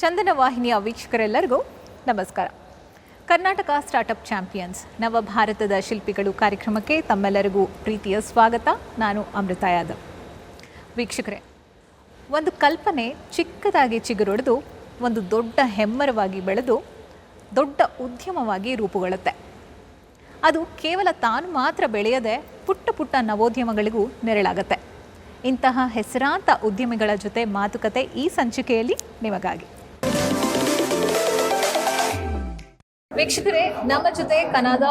ಚಂದನ ವಾಹಿನಿಯ ವೀಕ್ಷಕರೆಲ್ಲರಿಗೂ ನಮಸ್ಕಾರ. Karnataka startup champions, ನವ ಭಾರತದ ಶಿಲ್ಪಿಗಳು ಕಾರ್ಯಕ್ರಮಕ್ಕೆ ತಮ್ಮೆಲ್ಲರಿಗೂ ಪ್ರೀತಿಯ ಸ್ವಾಗತ. ನಾನು ಅಮೃತ ಯಾದವ್. ವೀಕ್ಷಕರೇ, ಒಂದು ಕಲ್ಪನೆ ಚಿಕ್ಕದಾಗಿ ಚಿಗುರೊಡೆದು, ಒಂದು ದೊಡ್ಡ ಹೆಮ್ಮರವಾಗಿ ಬೆಳೆದು, ದೊಡ್ಡ ಉದ್ಯಮವಾಗಿ ರೂಪುಗೊಳ್ಳುತ್ತೆ. ಅದು ಕೇವಲ ತಾನು ಮಾತ್ರ ಬೆಳೆಯದೆ ಪುಟ್ಟ ಪುಟ್ಟ ನವೋದ್ಯಮಗಳಿಗೂ ನೆರಳಾಗತ್ತೆ. ಇಂತಹ ಹೆಸರಾಂತ ಉದ್ಯಮಿಗಳ ಜೊತೆ ಮಾತುಕತೆ ಈ ಸಂಚಿಕೆಯಲ್ಲಿ ನಿಮಗಾಗಿ. ವೀಕ್ಷಕರೇ ನಮ್ಮ ಜೊತೆ ಕನಾದ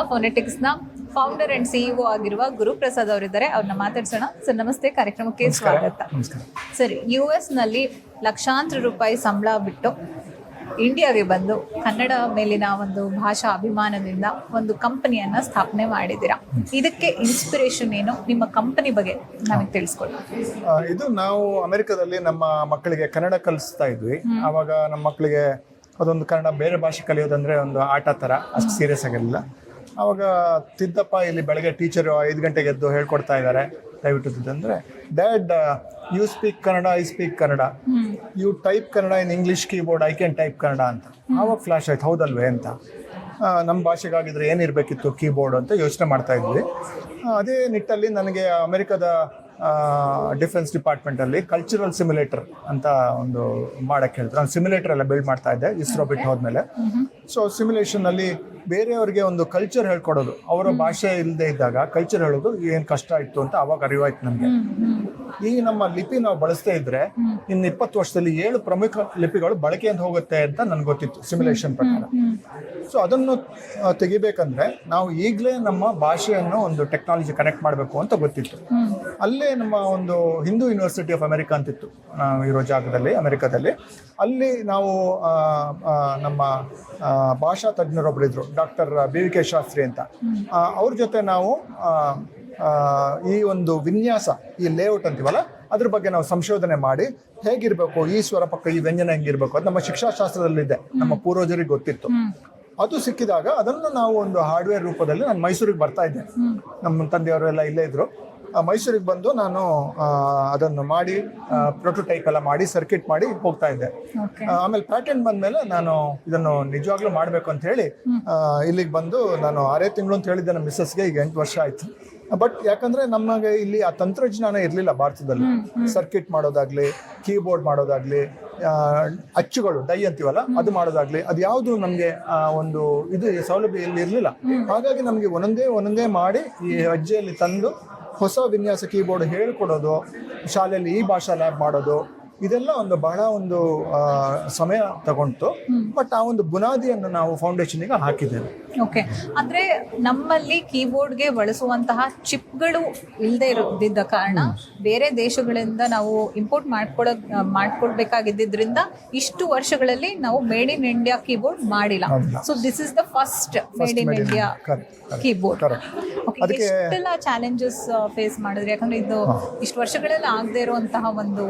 ನ ಫೌಂಡರ್ ಅಂಡ್ ಸಿಇಒ ಆಗಿರುವ ಗುರುಪ್ರಸಾದ್ ಅವರಿದ್ದಾರೆ. ಅವ್ರನ್ನ ಮಾತಾಡ್ಸೋಣ. ಸರ್ ನಮಸ್ತೆ. ಕಾರ್ಯಕ್ರಮಕ್ಕೆ ಸ್ವಾಗತ. ಸರ್ ಯು ಎಸ್ನಲ್ಲಿ ಲಕ್ಷಾಂತರ ರೂಪಾಯಿ ಸಂಬಳ ಬಿಟ್ಟು ಇಂಡಿಯಾಗೆ ಬಂದು ಕನ್ನಡ ಮೇಲಿನ ಒಂದು ಭಾಷಾ ಅಭಿಮಾನದಿಂದ ಒಂದು ಕಂಪನಿಯನ್ನ ಸ್ಥಾಪನೆ ಮಾಡಿದ್ದೀರಾ? ಇದಕ್ಕೆ ಇನ್ಸ್ಪಿರೇಷನ್ ಏನು? ನಿಮ್ಮ ಕಂಪನಿ ಬಗ್ಗೆ ನಮಗೆ ತಿಳಿಸ್ಕೊಳ್ಳಿ ಇದು ನಾವು ಅಮೆರಿಕದಲ್ಲಿ ನಮ್ಮ ಮಕ್ಕಳಿಗೆ ಕನ್ನಡ ಕಲಿಸ್ತಾ ಇದ್ವಿ. ಆವಾಗ ನಮ್ಮ ಮಕ್ಕಳಿಗೆ ಅದೊಂದು ಕನ್ನಡ ಬೇರೆ ಭಾಷೆ ಕಲಿಯೋದಂದ್ರೆ ಒಂದು ಆಟ ಥರ ಅಷ್ಟು ಸೀರಿಯಸ್ ಆಗಿರಲಿಲ್ಲ. ಆವಾಗ ತಿದ್ದಪ್ಪ ಇಲ್ಲಿ ಬೆಳಗ್ಗೆ ಟೀಚರು ಐದು ಗಂಟೆಗೆ ಎದ್ದು ಹೇಳ್ಕೊಡ್ತಾ ಇದ್ದಾರೆ ದಯವಿಟ್ಟು ತಿದ್ದಂದ್ರೆ dad you speak Kannada I speak Kannada you type Kannada in English keyboard I can type Kannada ಅಂತ. ಆವಾಗ ಫ್ಲಾಶ್ ಆಯ್ತು, ಹೌದಲ್ವೇ ಅಂತ. ನಮ್ಮ ಭಾಷೆಗಾಗಿದ್ರೆ ಏನಿರಬೇಕಿತ್ತು ಕೀಬೋರ್ಡ್ ಅಂತ ಯೋಚನೆ ಮಾಡ್ತಾ ಇದ್ವಿ. ಅದೇ ನಿಟ್ಟಲ್ಲಿ ನನಗೆ ಅಮೆರಿಕದ ಡಿಫೆನ್ಸ್ ಡಿಪಾರ್ಟ್ಮೆಂಟಲ್ಲಿ ಕಲ್ಚರಲ್ ಸಿಮ್ಯುಲೇಟರ್ ಅಂತ ಒಂದು ಮಾಡಕ್ಕೆ ಹೇಳ್ತಾರೆ. ನಾನು ಸಿಮ್ಯುಲೇಟರ್ ಎಲ್ಲ ಬಿಲ್ಡ್ ಮಾಡ್ತಾ ಇದ್ದೆ ಇಸ್ರೋ ಬಿಟ್ಟು ಹೋದ್ಮೇಲೆ. ಸೊ ಸಿಮ್ಯುಲೇಷನಲ್ಲಿ ಬೇರೆಯವರಿಗೆ ಒಂದು ಕಲ್ಚರ್ ಹೇಳ್ಕೊಡೋದು. ಅವರ ಭಾಷೆ ಇಲ್ಲದೆ ಇದ್ದಾಗ ಕಲ್ಚರ್ ಹೇಳೋದು ಏನು ಕಷ್ಟ ಇತ್ತು ಅಂತ ಅವಾಗ ಅರಿವಾಯ್ತು ನಮಗೆ. ಈ ನಮ್ಮ ಲಿಪಿ ನಾವು ಬಳಸ್ತಾ ಇದ್ರೆ ಇನ್ನು ಇಪ್ಪತ್ತು ವರ್ಷದಲ್ಲಿ ಏಳು ಪ್ರಮುಖ ಲಿಪಿಗಳು ಬಳಕೆಯಿಂದ ಹೋಗುತ್ತೆ ಅಂತ ನನ್ಗೆ ಗೊತ್ತಿತ್ತು ಸಿಮ್ಯುಲೇಷನ್ ಪ್ರಕಾರ. ಸೊ ಅದನ್ನು ತೆಗಿಬೇಕಂದ್ರೆ ನಾವು ಈಗಲೇ ನಮ್ಮ ಭಾಷೆಯನ್ನು ಒಂದು ಟೆಕ್ನಾಲಜಿ ಕನೆಕ್ಟ್ ಮಾಡಬೇಕು ಅಂತ ಗೊತ್ತಿತ್ತು. ಅಲ್ಲೇ ನಮ್ಮ ಒಂದು ಹಿಂದೂ ಯೂನಿವರ್ಸಿಟಿ ಆಫ್ ಅಮೆರಿಕಾ ಅಂತಿತ್ತು. ನಾವು ಇರೋ ಜಾಗದಲ್ಲಿ ಅಮೆರಿಕದಲ್ಲಿ. ಅಲ್ಲಿ ನಾವು ನಮ್ಮ ಭಾಷಾ ತಜ್ಞರೊಬ್ಬರು ಇದ್ರು doctor B V K Shastri ಅಂತ. ಅವ್ರ ಜೊತೆ ನಾವು ಈ ಒಂದು ವಿನ್ಯಾಸ ಈ ಲೇಔಟ್ ಅಂತೀವಲ್ಲ ಅದ್ರ ಬಗ್ಗೆ ನಾವು ಸಂಶೋಧನೆ ಮಾಡಿ ಹೇಗಿರ್ಬೇಕು ಈ ಸ್ವರ ಪಕ್ಕ ಈ ವ್ಯಂಜನ ಹೆಂಗಿರ್ಬೇಕು ಅದು ನಮ್ಮ ಶಿಕ್ಷಾಶಾಸ್ತ್ರದಲ್ಲಿದೆ ನಮ್ಮ ಪೂರ್ವಜರಿಗೆ ಗೊತ್ತಿತ್ತು. ಅದು ಸಿಕ್ಕಿದಾಗ ಅದನ್ನು ನಾವು ಒಂದು ಹಾರ್ಡ್ವೇರ್ ರೂಪದಲ್ಲಿ ನಾನು ಮೈಸೂರಿಗೆ ಬರ್ತಾ ಇದ್ದೆ ನಮ್ಮ ತಂದೆಯವರೆಲ್ಲ ಇಲ್ಲೇ ಇದ್ರು. ಮೈಸೂರಿಗೆ ಬಂದು ನಾನು ಅದನ್ನು ಮಾಡಿ ಪ್ರೊಟೋಟೈಪ್ ಎಲ್ಲ ಮಾಡಿ ಸರ್ಕಿಟ್ ಮಾಡಿ ಹೋಗ್ತಾ ಇದ್ದೆ. ಆಮೇಲೆ ಪ್ಯಾಟರ್ನ್ ಬಂದ್ಮೇಲೆ ನಾನು ಇದನ್ನು ನಿಜವಾಗ್ಲೂ ಮಾಡಬೇಕು ಅಂತ ಹೇಳಿ ಇಲ್ಲಿಗೆ ಬಂದು ನಾನು ಆರೇ ತಿಂಗಳು ಅಂತ ಹೇಳಿದ್ದೆ ನಮ್ಮ ಮಿಸ್ಸಸ್ಗೆ ಈಗ ಎಂಟು ವರ್ಷ ಆಯ್ತು. ಬಟ್ ಯಾಕಂದ್ರೆ ನಮಗೆ ಇಲ್ಲಿ ಆ ತಂತ್ರಜ್ಞಾನ ಇರಲಿಲ್ಲ ಭಾರತದಲ್ಲಿ. ಸರ್ಕಿಟ್ ಮಾಡೋದಾಗ್ಲಿ ಕೀಬೋರ್ಡ್ ಮಾಡೋದಾಗ್ಲಿ ಅಚ್ಚುಗಳು ಡೈ ಅಂತೀವಲ್ಲ ಅದು ಮಾಡೋದಾಗ್ಲಿ ಅದು ಯಾವುದು ನಮಗೆ ಒಂದು ಇದು ಸೌಲಭ್ಯ ಇಲ್ಲಿ ಇರಲಿಲ್ಲ. ಹಾಗಾಗಿ ನಮಗೆ ಒಂದೊಂದೇ ಒಂದೊಂದೇ ಮಾಡಿ ಈ ಅಜ್ಜಿಯಲ್ಲಿ ತಂದು ಹೊಸ ವಿನ್ಯಾಸ ಕೀಬೋರ್ಡ್ ಹೇಳ್ಕೊಡೋದು ಶಾಲೆಯಲ್ಲಿ ಈ ಭಾಷಾ ಲ್ಯಾಬ್ ಮಾಡೋದು ಇದೆಲ್ಲ ಒಂದು ಬಹಳ ಒಂದು ಸಮಯ ತಗೊಂತು ಬಟ್ ಆ ಒಂದು ಬುನಾದಿಯನ್ನು ನಾವು ಫೌಂಡೇಶನ್ಗೆ ಹಾಕಿದ್ದೇವೆ. ಓಕೆ ಅಂದ್ರೆ ನಮ್ಮಲ್ಲಿ ಕೀಬೋರ್ಡ್ಗೆ ಬಳಸುವಂತಹ ಚಿಪ್ಗಳು ಇಲ್ಲದೆ ಇರೋದಿದ್ದ ಕಾರಣ ಬೇರೆ ದೇಶಗಳಿಂದ ನಾವು ಇಂಪೋರ್ಟ್ ಮಾಡ್ಕೊಳ ಮಾಡ್ಕೊಳ್ಬೇಕಾಗಿದ್ದರಿಂದ ಇಷ್ಟು ವರ್ಷಗಳಲ್ಲಿ ನಾವು ಮೇಡ್ ಇನ್ ಇಂಡಿಯಾ ಕೀಬೋರ್ಡ್ ಮಾಡಿಲ್ಲ. So this is the first made in India. Keyboard ಎಷ್ಟೆಲ್ಲ ಚಾಲೆಂಜಸ್ ಫೇಸ್ ಮಾಡಿದ್ರೆ? ಯಾಕಂದ್ರೆ ಇದು ಇಷ್ಟು ವರ್ಷಗಳೆಲ್ಲ ಆಗದೆ ಇರುವಂತಹ ಒಂದು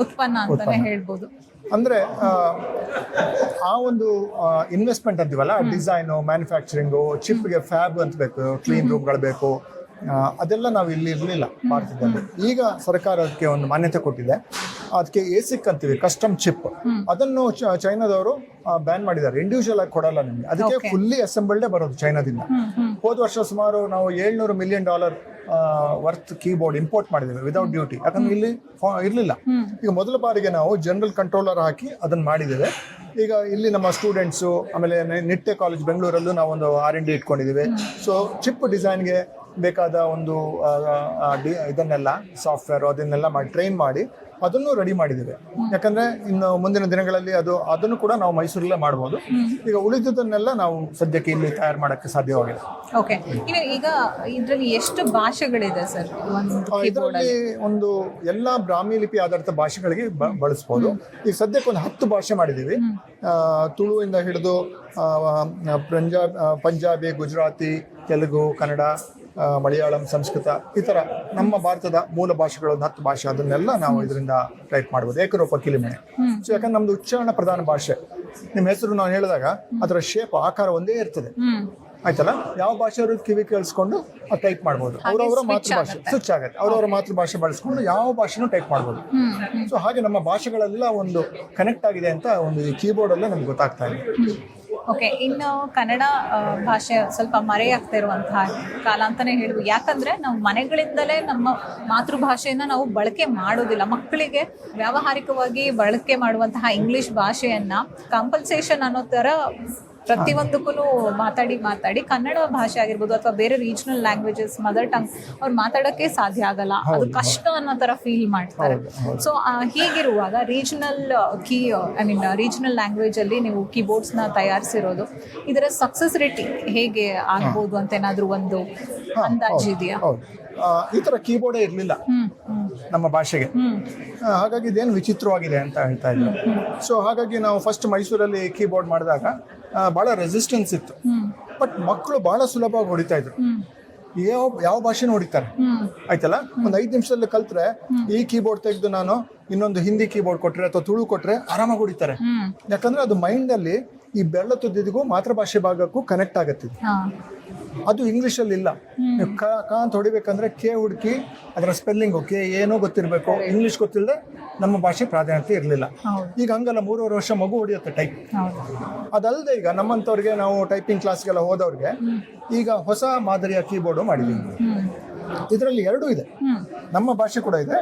ಉತ್ಪನ್ನ ಅಂತಾನೆ ಹೇಳ್ಬೋದು. ಅಂದ್ರೆ ಆ, ಒಂದು ಇನ್ವೆಸ್ಟ್ಮೆಂಟ್ ಅಂತೀವಲ್ಲ ಡಿಸೈನು ಚಿಪ್ ಚಿಪ್ಗೆ ಫ್ಯಾಬ್ ಅಂತ ಬೇಕು ಕ್ಲೀನ್ ರೂಮ್ಗಳು ಬೇಕು ಅದೆಲ್ಲ ನಾವು ಇಲ್ಲಿ ಇರಲಿಲ್ಲ ಭಾರತದಲ್ಲಿ. ಈಗ ಸರ್ಕಾರ ಅದಕ್ಕೆ ಒಂದು ಮಾನ್ಯತೆ ಕೊಟ್ಟಿದೆ. ಅದಕ್ಕೆ ಏಸಿಕ್ ಅಂತೀವಿ ಕಸ್ಟಮ್ ಚಿಪ್ ಅದನ್ನು ಚೈನಾದವರು ಬ್ಯಾನ್ ಮಾಡಿದ್ದಾರೆ. ಇಂಡಿವಿಜುವಲ್ ಆಗಿ ಕೊಡಲ್ಲ ನಿಮಗೆ. ಅದಕ್ಕೆ ಫುಲ್ಲಿ ಅಸೆಂಬಲ್ಡೇ ಬರೋದು ಚೈನಾದಿಂದ. ಹೋದ ವರ್ಷ ಸುಮಾರು ನಾವು ಏಳ್ನೂರು million dollar worth keyboard import ಮಾಡಿದ್ದೇವೆ ವಿದೌಟ್ ಡ್ಯೂಟಿ ಯಾಕಂದ್ರೆ ಇಲ್ಲಿ ಇರಲಿಲ್ಲ. ಈಗ ಮೊದಲ ಬಾರಿಗೆ ನಾವು ಜನರಲ್ ಕಂಟ್ರೋಲರ್ ಹಾಕಿ ಅದನ್ನು ಮಾಡಿದ್ದೇವೆ. ಈಗ ಇಲ್ಲಿ ನಮ್ಮ ಸ್ಟೂಡೆಂಟ್ಸು ಆಮೇಲೆ ನಿಟ್ಟೆ ಕಾಲೇಜ್ ಬೆಂಗಳೂರಲ್ಲೂ ನಾವು ಒಂದು ಆರ್ ಎನ್ ಡಿ ಇಟ್ಕೊಂಡಿದ್ದೀವಿ. ಸೊ ಚಿಪ್ ಡಿಸೈನ್ಗೆ ಬೇಕಾದ ಒಂದು ಇದನ್ನೆಲ್ಲ ಸಾಫ್ಟ್ವೇರ್ ಅದನ್ನೆಲ್ಲ ಮಾಡಿ ಟ್ರೈನ್ ಮಾಡಿ ಅದನ್ನು ರೆಡಿ ಮಾಡಿದ್ದೇವೆ. ಯಾಕಂದ್ರೆ ಇನ್ನು ಮುಂದಿನ ದಿನಗಳಲ್ಲಿ ಅದು ಅದನ್ನು ಕೂಡ ನಾವು ಮೈಸೂರಲ್ಲೇ ಮಾಡಬಹುದು ಈಗ ಉಳಿದದನ್ನೆಲ್ಲ ನಾವು ಸದ್ಯಕ್ಕೆ ಇಲ್ಲಿ ತಯಾರು ಮಾಡಕ್ಕೆ ಸಾಧ್ಯವಾಗಿದೆ. ಓಕೆ ಈಗ ಇದರಲ್ಲಿ ಎಷ್ಟು ಭಾಷೆಗಳಿದೆ ಸರ್? ಇದರಲ್ಲಿ ಒಂದು ಎಲ್ಲ ಬ್ರಾಹ್ಮಿ ಲಿಪಿ ಆಧಾರಿತ ಭಾಷೆಗಳಿಗೆ ಬಳಸಬಹುದು ಈಗ ಸದ್ಯಕ್ಕೆ ಒಂದು ಹತ್ತು ಭಾಷೆ ಮಾಡಿದ್ದೀವಿ. ತುಳುವಿಂದ ಹಿಡಿದು ಪಂಜಾಬ್ ಪಂಜಾಬಿ ಗುಜರಾತಿ ತೆಲುಗು ಕನ್ನಡ ಮಲಯಾಳಂ ಸಂಸ್ಕೃತ ಈ ಥರ ನಮ್ಮ ಭಾರತದ ಮೂಲ ಭಾಷೆಗಳು ಒಂದು ಹತ್ತು ಭಾಷೆ ಅದನ್ನೆಲ್ಲ ನಾವು ಇದರಿಂದ ಟೈಪ್ ಮಾಡ್ಬೋದು. ಏಕರೂಪ ಕಿಲಿಮಣೆ. ಸೊ ಯಾಕಂದ್ರೆ ನಮ್ದು ಉಚ್ಚಾರಣ ಪ್ರಧಾನ ಭಾಷೆ. ನಿಮ್ಮ ಹೆಸರು ನಾನು ಹೇಳಿದಾಗ ಅದರ ಶೇಪ್ ಆಕಾರ ಒಂದೇ ಇರ್ತದೆ. ಆಯ್ತಲ್ಲ? ಯಾವ ಭಾಷೆ ಅವರು ಕಿವಿ ಕೇಳಿಸ್ಕೊಂಡು ಟೈಪ್ ಮಾಡ್ಬೋದು. ಅವರವರ ಮಾತೃಭಾಷೆ ಸ್ವಿಚ್ ಆಗುತ್ತೆ. ಅವರವರ ಮಾತೃಭಾಷೆ ಬಳಸ್ಕೊಂಡು ಯಾವ ಭಾಷೆನೂ ಟೈಪ್ ಮಾಡ್ಬೋದು. ಸೊ ಹಾಗೆ ನಮ್ಮ ಭಾಷೆಗಳೆಲ್ಲ ಒಂದು ಕನೆಕ್ಟ್ ಆಗಿದೆ ಅಂತ ಒಂದು ಈ ಕೀಬೋರ್ಡ್ ಅಲ್ಲೇ ನಮ್ಗೆ ಗೊತ್ತಾಗ್ತಾ ಇದೆ. ಓಕೆ, ಇನ್ನು ಕನ್ನಡ ಭಾಷೆ ಸ್ವಲ್ಪ ಮರೆಯಾಗ್ತಾ ಇರುವಂತಹ ಕಾಲ ಅಂತಾನೆ ಹೇಳ್ಬೋದು. ಯಾಕಂದ್ರೆ ನಾವು ಮನೆಗಳಿಂದಲೇ ನಮ್ಮ ಮಾತೃಭಾಷೆಯನ್ನು ನಾವು ಬಳಕೆ ಮಾಡೋದಿಲ್ಲ. ಮಕ್ಕಳಿಗೆ ವ್ಯಾವಹಾರಿಕವಾಗಿ ಬಳಕೆ ಮಾಡುವಂತಹ ಇಂಗ್ಲಿಷ್ ಭಾಷೆಯನ್ನ ಕಂಪಲ್ಸೇಷನ್ ಅನ್ನೋ ತರ ಪ್ರತಿಯೊಂದಕ್ಕೂ ಮಾತಾಡಿ ಮಾತಾಡಿ ಕನ್ನಡ ಭಾಷೆ ಆಗಿರ್ಬೋದು ಅಥವಾ ಬೇರೆ ರೀಜನಲ್ ಲ್ಯಾಂಗ್ವೇಜಸ್ ಮದರ್ ಟಂಗ್ ಅವ್ರು ಮಾತಾಡೋಕ್ಕೆ ಸಾಧ್ಯ ಆಗಲ್ಲ. ಅದು ಕಷ್ಟ ಅನ್ನೋ ತರ ಫೀಲ್ ಮಾಡ್ತಾರೆ. ಸೊ ಹೀಗಿರುವಾಗ regional key I mean regional language ಅಲ್ಲಿ ನೀವು ಕೀಬೋರ್ಡ್ಸ್ನ ತಯಾರಿಸಿರೋದು ಇದರ ಸಕ್ಸಸ್ ರೇಟ್ ಹೇಗೆ ಆಗ್ಬೋದು ಅಂತ ಏನಾದ್ರೂ ಒಂದು ಅಂದಾಜು ಇದೆಯಾ? ಈ ತರ ಕೀಬೋರ್ಡೇ ಇರಲಿಲ್ಲ ನಮ್ಮ ಭಾಷೆಗೆ. ಹಾಗಾಗಿ ಇದೇನು ವಿಚಿತ್ರವಾಗಿದೆ ಅಂತ ಹೇಳ್ತಾ ಇದ್ದಾರೆ ಸೊ ಹಾಗಾಗಿ ನಾವು ಫಸ್ಟ್ ಮೈಸೂರಲ್ಲಿ ಕೀಬೋರ್ಡ್ ಮಾಡಿದಾಗ ಬಹಳ ರೆಸಿಸ್ಟೆನ್ಸ್ ಇತ್ತು. ಬಟ್ ಮಕ್ಕಳು ಬಹಳ ಸುಲಭವಾಗಿ ಹೊಡಿತಾ ಇದ್ರು. ಯಾವ ಯಾವ ಭಾಷೆನೂ ಹೊಡಿತಾರೆ. ಆಯ್ತಲ್ಲ? ಒಂದು ಐದು ನಿಮಿಷದಲ್ಲಿ ಕಲ್ತ್ರೆ ಈ ಕೀಬೋರ್ಡ್ ತೆಗೆದು ನಾನು ಇನ್ನೊಂದು ಹಿಂದಿ ಕೀಬೋರ್ಡ್ ಕೊಟ್ರೆ ಅಥವಾ ತುಳು ಕೊಟ್ರೆ ಆರಾಮಾಗಿ ಹೊಡಿತಾರೆ. ಯಾಕಂದ್ರೆ ಅದು ಮೈಂಡ್ ಅಲ್ಲಿ ಈ ಬೆರಳ ತುದ್ದಿದಿಗೂ ಮಾತೃಭಾಷೆ ಭಾಗಕ್ಕೂ ಕನೆಕ್ಟ್ ಆಗುತ್ತೆ ಇದು. ಹಾ. ಅದು ಇಂಗ್ಲೀಷಲ್ಲಿ ಇಲ್ಲ. ನೀವು ಕ ಕ ಅಂತ ಹೊಡಿಬೇಕಂದ್ರೆ ಕೆ ಹುಡುಕಿ ಅದರ ಸ್ಪೆಲ್ಲಿಂಗು ಕೆ ಏನೋ ಗೊತ್ತಿರಬೇಕು. ಇಂಗ್ಲೀಷ್ ಗೊತ್ತಿಲ್ಲದೆ ನಮ್ಮ ಭಾಷೆ ಪ್ರಾಧಾನ್ಯತೆ ಇರಲಿಲ್ಲ. ಈಗ ಹಂಗಲ್ಲ ಮೂರುವರೆ ವರ್ಷ ಮಗು ಹೊಡಿಯುತ್ತೆ ಟೈಪ್ ಅದಲ್ಲದೆ ಈಗ ನಮ್ಮಂಥವ್ರಿಗೆ ನಾವು ಟೈಪಿಂಗ್ ಕ್ಲಾಸ್ಗೆಲ್ಲ ಹೋದವ್ರಿಗೆ ಈಗ ಹೊಸ ಮಾದರಿಯ ಕೀಬೋರ್ಡು ಮಾಡಿದ್ದೀವಿ. ಇದರಲ್ಲಿ ಎರಡೂ ಇದೆ. ನಮ್ಮ ಭಾಷೆ ಕೂಡ ಇದೆ.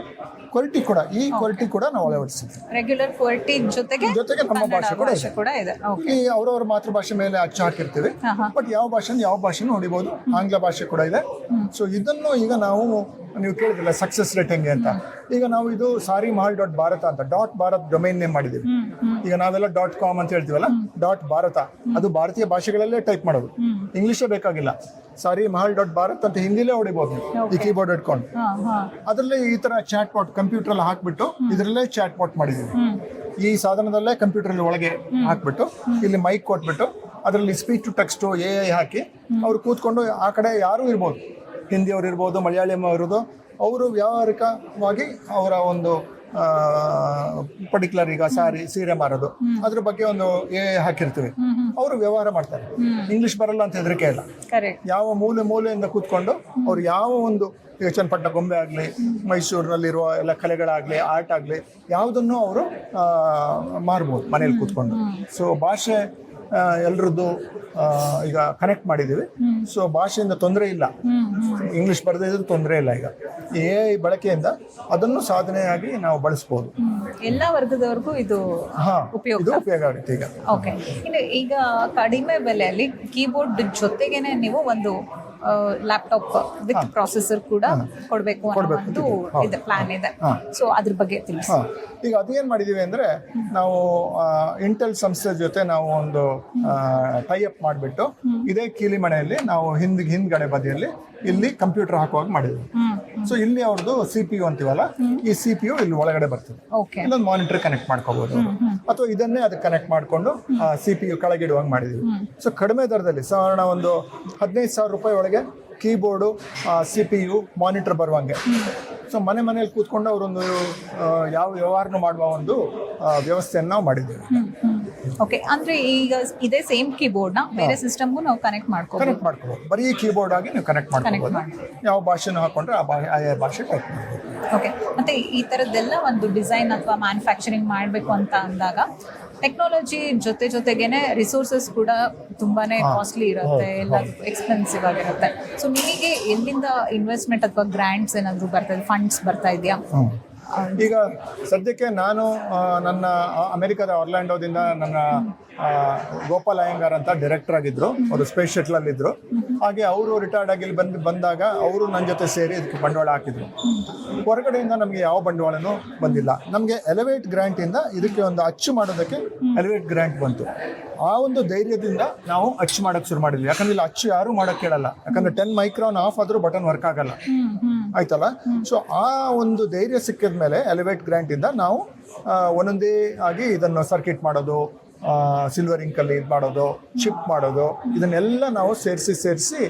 ಕ್ವಾಲಿಟಿ ಕೂಡ ಈ ಕ್ವಾಲಿಟಿ ಕೂಡ ನಾವು ಅಳವಡಿಸಿದ್ವಿ ರೆಗ್ಯುಲರ್ ಕ್ವಾಲಿಟಿ ಜೊತೆಗೆ ಜೊತೆಗೆ ನಮ್ಮ ಭಾಷೆ ಕೂಡ ಇದೆ. ಕೂಡ ಇದೆ. ಓಕೆ ಈ ಅವ್ರವ್ರ ಮಾತೃಭಾಷೆ ಮೇಲೆ ಅಚ್ಚು ಹಾಕಿರ್ತೀವಿ. ಬಟ್ ಯಾವ ಭಾಷೆ ಯಾವ ಭಾಷೆನೂ ಹೊಡಿಬಹುದು ಆಂಗ್ಲ ಭಾಷೆ ಕೂಡ ಇದೆ. ಸೊ ಇದನ್ನು ಈಗ ನಾವು ನೀವು ಕೇಳಿದ್ರಲ್ಲ ಸಕ್ಸಸ್ ರೇಟ್ ಹೆಂಗೆ ಅಂತ. ಈಗ ನಾವು ಇದು ಸಾರಿ ಮಹಲ್ ಡಾಟ್ ಭಾರತ ಅಂತ ಡಾಟ್ ಭಾರತ್ ಡೊಮೈನ್ ನೇಮ್ ಮಾಡಿದ್ದೀವಿ. ಹ್ಮ್ ಈಗ ನಾವೆಲ್ಲ ಡಾಟ್ ಕಾಮ್ ಅಂತ ಹೇಳ್ತೀವಲ್ಲ ಡಾಟ್ ಭಾರತ. ಅದು ಭಾರತೀಯ ಭಾಷೆಗಳಲ್ಲೇ ಟೈಪ್ ಮಾಡೋದು. ಇಂಗ್ಲಿಷೇ ಬೇಕಾಗಿಲ್ಲ. ಸಾರಿ ಮಹಲ್ ಡಾಟ್ ಭಾರತ್ ಅಂತ ಹಿಂದಿಲೇ ಹೊಡಿಬೋದು ಈ ಕೀಬೋರ್ಡ್ ಇಟ್ಕೊಂಡು ಅದರಲ್ಲೇ ಈ ತರ ಚಾಟ್ ಪಾಟ್ ಕಂಪ್ಯೂಟರ್ ಅಲ್ಲಿ ಹಾಕ್ಬಿಟ್ಟು ಇದರಲ್ಲೇ ಚಾಟ್ ಪಾಟ್ ಮಾಡಿದೀವಿ ಈ ಸಾಧನದಲ್ಲೇ ಕಂಪ್ಯೂಟರ್ ಅಲ್ಲಿ ಒಳಗೆ ಹಾಕ್ಬಿಟ್ಟು ಇಲ್ಲಿ ಮೈಕ್ ಕೊಟ್ಬಿಟ್ಟು ಅದರಲ್ಲಿ speech to text A I ಹಾಕಿ ಅವ್ರು ಕೂತ್ಕೊಂಡು ಆ ಕಡೆ ಯಾರು ಇರ್ಬೋದು. ಹಿಂದಿಯವ್ರು ಇರ್ಬೋದು ಮಲಯಾಳಂ ಇರೋದು ಅವರು ವ್ಯಾವಹಾರಿಕವಾಗಿ ಅವರ ಒಂದು ಪರ್ಟಿಕ್ಯುಲರ್ ಈಗ ಸಾರಿ ಸೀರೆ ಮಾರೋದು. ಅದ್ರ ಬಗ್ಗೆ ಒಂದು ಎ ಹಾಕಿರ್ತೀವಿ. ಅವರು ವ್ಯವಹಾರ ಮಾಡ್ತಾರೆ. ಇಂಗ್ಲಿಷ್ ಬರಲ್ಲ ಅಂತ ಹೆದರಿಕೆ ಇಲ್ಲ. ಯಾವ ಮೂಲೆ ಮೂಲೆಯಿಂದ ಕೂತ್ಕೊಂಡು ಅವ್ರು ಯಾವ ಒಂದು ಈಗ ಚನ್ನಪಟ್ಟಣ ಗೊಂಬೆ ಆಗಲಿ ಮೈಸೂರಿನಲ್ಲಿರುವ ಎಲ್ಲ ಕಲೆಗಳಾಗಲಿ ಆರ್ಟ್ ಆಗಲಿ ಯಾವುದನ್ನು ಅವರು ಮಾರ್ಬೋದು ಮನೇಲಿ ಕೂತ್ಕೊಂಡು. ಸೊ ಭಾಷೆ ಎಲ್ಲರದ್ದು ಈಗ ಕನೆಕ್ಟ್ ಮಾಡಿದ್ದೀವಿ. ಸೊ ಭಾಷೆಯಿಂದ ತೊಂದರೆ ಇಲ್ಲ. ಇಂಗ್ಲಿಷ್ ಬರದೇ ಇದ್ರೂ ತೊಂದರೆ ಇಲ್ಲ ಈಗ. ಎ ಐ ಬಳಕೆಯಿಂದ ಅದನ್ನು ಸಾಧನೆಯಾಗಿ ನಾವು ಬಳಸ್ಬೋದು. ಎಲ್ಲ ವರ್ಗದವರೆಗೂ ಇದು ಉಪಯೋಗ. ಇದು ಉಪಯೋಗ ಆಗುತ್ತೆ ಈಗ. ಓಕೆ ಇನ್ನು ಈಗ ಕಡಿಮೆ ಬೆಲೆಯಲ್ಲಿ ಕೀಬೋರ್ಡ್ ಜೊತೆಗೇನೆ ನೀವು ಒಂದು ಲ್ಯಾಪ್ಟಾಪ್ ವಿತ್ ಪ್ರೊಸೆಸರ್ ಕೂಡ ಕೊಡಬೇಕು ಅನ್ನೋ ಒಂದು ಇದೆ ಪ್ಲಾನ್ ಇದೆ. ಸೊ ಅದ್ರ ಬಗ್ಗೆ ತಿಳಿಸಿ. ಈಗ ಅದೇನ್ ಮಾಡಿದೀವಿ ಅಂದ್ರೆ ನಾವು ಇಂಟೆಲ್ ಸಂಸ್ಥೆ ಜೊತೆ ನಾವು ಒಂದು ಟೈ ಅಪ್ ಮಾಡಿಬಿಟ್ಟು ಇದೇ ಕೀಲಿ ಮನೆಯಲ್ಲಿ ನಾವು ಹಿಂದ್ ಹಿಂದ್ಗಡೆ ಬದಿಯಲ್ಲಿ ಇಲ್ಲಿ ಕಂಪ್ಯೂಟರ್ ಹಾಕುವಾಗ ಮಾಡಿದ್ವಿ. ಸೊ ಇಲ್ಲಿ ಅವ್ರದ್ದು ಸಿ ಪಿ ಯು ಅಂತೀವಲ್ಲ? ಈ ಸಿ ಪಿ ಯು ಇಲ್ಲಿ ಒಳಗಡೆ ಬರ್ತದೆ. ಇಲ್ಲೊಂದು ಮಾನಿಟರ್ ಕನೆಕ್ಟ್ ಮಾಡ್ಕೋಬಹುದು ಅಥವಾ ಇದನ್ನೇ ಅದಕ್ಕೆ ಕನೆಕ್ಟ್ ಮಾಡ್ಕೊಂಡು ಸಿ ಪಿ ಯು ಕೆಳಗಿಡುವಂಗೆ ಮಾಡಿದೀವಿ ಸೊ ಕಡಿಮೆ ದರದಲ್ಲಿ ಸಾಧಾರಣ ಒಂದು ಹದಿನೈದು ಸಾವಿರ ರೂಪಾಯಿ ಒಳಗೆ keyboard C P U monitor ಬರುವಂಗೆ. So ಮನೆ ಮನೇಲಿ ಕೂತ್ಕೊಂಡು ಅವರೊಂದು ಯಾವ ವ್ಯವಹಾರನೂ ಮಾಡುವ ಒಂದು ವ್ಯವಸ್ಥೆಯನ್ನು ನಾವು ಮಾಡಿದ್ದೇವೆ. ಓಕೆ ಅಂದ್ರೆ ಈಗ ಇದೇ ಸೇಮ್ ಕೀಬೋರ್ಡ್ನ ಬೇರೆ ಸಿಸ್ಟಮ್ಗೂ ನಾವು ಕನೆಕ್ಟ್ ಮಾಡ್ಕೋಬಹುದು ಕನೆಕ್ಟ್ ಮಾಡ್ಕೋಬಹುದು ಬರೀ ಕೀಬೋರ್ಡ್ ಆಗಿ ನೀವು ಕನೆಕ್ಟ್ ಮಾಡ್ಕೋಬಹುದು ಯಾವ ಭಾಷೆನೂ ಹಾಕೊಂಡ್ರೆ ಆ ಭಾ ಆಯಾ ಭಾಷೆ ಟೈಪ್ ಮಾಡ್ಬೋದು. ಓಕೆ ಮತ್ತೆ ಈ ತರದ್ದೆಲ್ಲ ಒಂದು ಡಿಸೈನ್ ಅಥವಾ ಮ್ಯಾನುಫ್ಯಾಕ್ಚರಿಂಗ್ ಮಾಡಬೇಕು ಅಂತ ಅಂದಾಗ ಟೆಕ್ನಾಲಜಿ ಜೊತೆ ಜೊತೆಗೇನೆ ರಿಸೋರ್ಸಸ್ ಕೂಡ ತುಂಬಾನೇ ಕಾಸ್ಟ್ಲಿ ಇರುತ್ತೆ ಎಲ್ಲ ಎಕ್ಸ್ಪೆನ್ಸಿವ್ ಆಗಿರುತ್ತೆ. ಸೊ ನಿಮಗೆ ಎಲ್ಲಿಂದ ಇನ್ವೆಸ್ಟ್ಮೆಂಟ್ ಅಥವಾ ಗ್ರಾಂಟ್ಸ್ ಏನಾದ್ರು ಬರ್ತಾ ಇದೆ ಫಂಡ್ಸ್ ಬರ್ತಾ ಇದೆಯಾ? ಈಗ ಸದ್ಯಕ್ಕೆ ನಾನು ನನ್ನ ಅಮೆರಿಕದ ಆರ್ಲ್ಯಾಂಡೋದಿಂದ ನನ್ನ ಗೋಪಾಲ್ ಅಯ್ಯಂಗಾರ್ ಅಂತ ಡೈರೆಕ್ಟರ್ ಆಗಿದ್ರು. ಅವರು ಸ್ಪೇಸ್ ಶಟ್ಲ್ ಅಲ್ಲಿ ಇದ್ರು ಹಾಗೆ ಅವರು ರಿಟೈರ್ಡ್ ಆಗಿ ಬಂದು, ಬಂದಾಗ ಅವರು ನನ್ನ ಜೊತೆ ಸೇರಿ ಇದಕ್ಕೆ ಬಂಡವಾಳ ಹಾಕಿದ್ರು. ಹೊರಗಡೆಯಿಂದ ನಮಗೆ ಯಾವ ಬಂಡವಾಳನೂ ಬಂದಿಲ್ಲ. ನಮಗೆ ಎಲಿವೇಟ್ ಗ್ರಾಂಟ್ ಇಂದ ಇದಕ್ಕೆ ಒಂದು ಅಚ್ಚು ಮಾಡೋದಕ್ಕೆ ಎಲಿವೇಟ್ ಗ್ರ್ಯಾಂಟ್ ಬಂತು. ಆ ಒಂದು ಧೈರ್ಯದಿಂದ ನಾವು ಅಚ್ಚು ಮಾಡಕ್ ಶುರು ಮಾಡಿದ್ವಿ. ಯಾಕಂದ್ರೆ ಇಲ್ಲಿ ಅಚ್ಚು ಯಾರು ಮಾಡಕ್ ಕೇಳಲ್ಲ. ಯಾಕಂದ್ರೆ ಟೆನ್ ಮೈಕ್ರಾನ್ ಆಫ್ ಆದ್ರೂ ಬಟನ್ ವರ್ಕ್ ಆಗಲ್ಲ. ಆಯ್ತಲ್ಲ? ಸೊ ಆ ಒಂದು ಧೈರ್ಯ ಸಿಕ್ಕಿದ ಮೇಲೆ ಎಲಿವೇಟ್ ಗ್ರಾಂಟ್ ಇಂದ ನಾವು ಒಂದೊಂದೇ ಆಗಿ ಇದನ್ನು ಸರ್ಕಿಟ್ ಮಾಡೋದು ಸಿಲ್ವರ್ ಇಂಕಲ್ಲಿ ಇದು ಮಾಡೋದು ಚಿಪ್ ಮಾಡೋದು ಇದನ್ನೆಲ್ಲ ನಾವು ಸೇರಿಸಿ ಸೇರಿಸಿ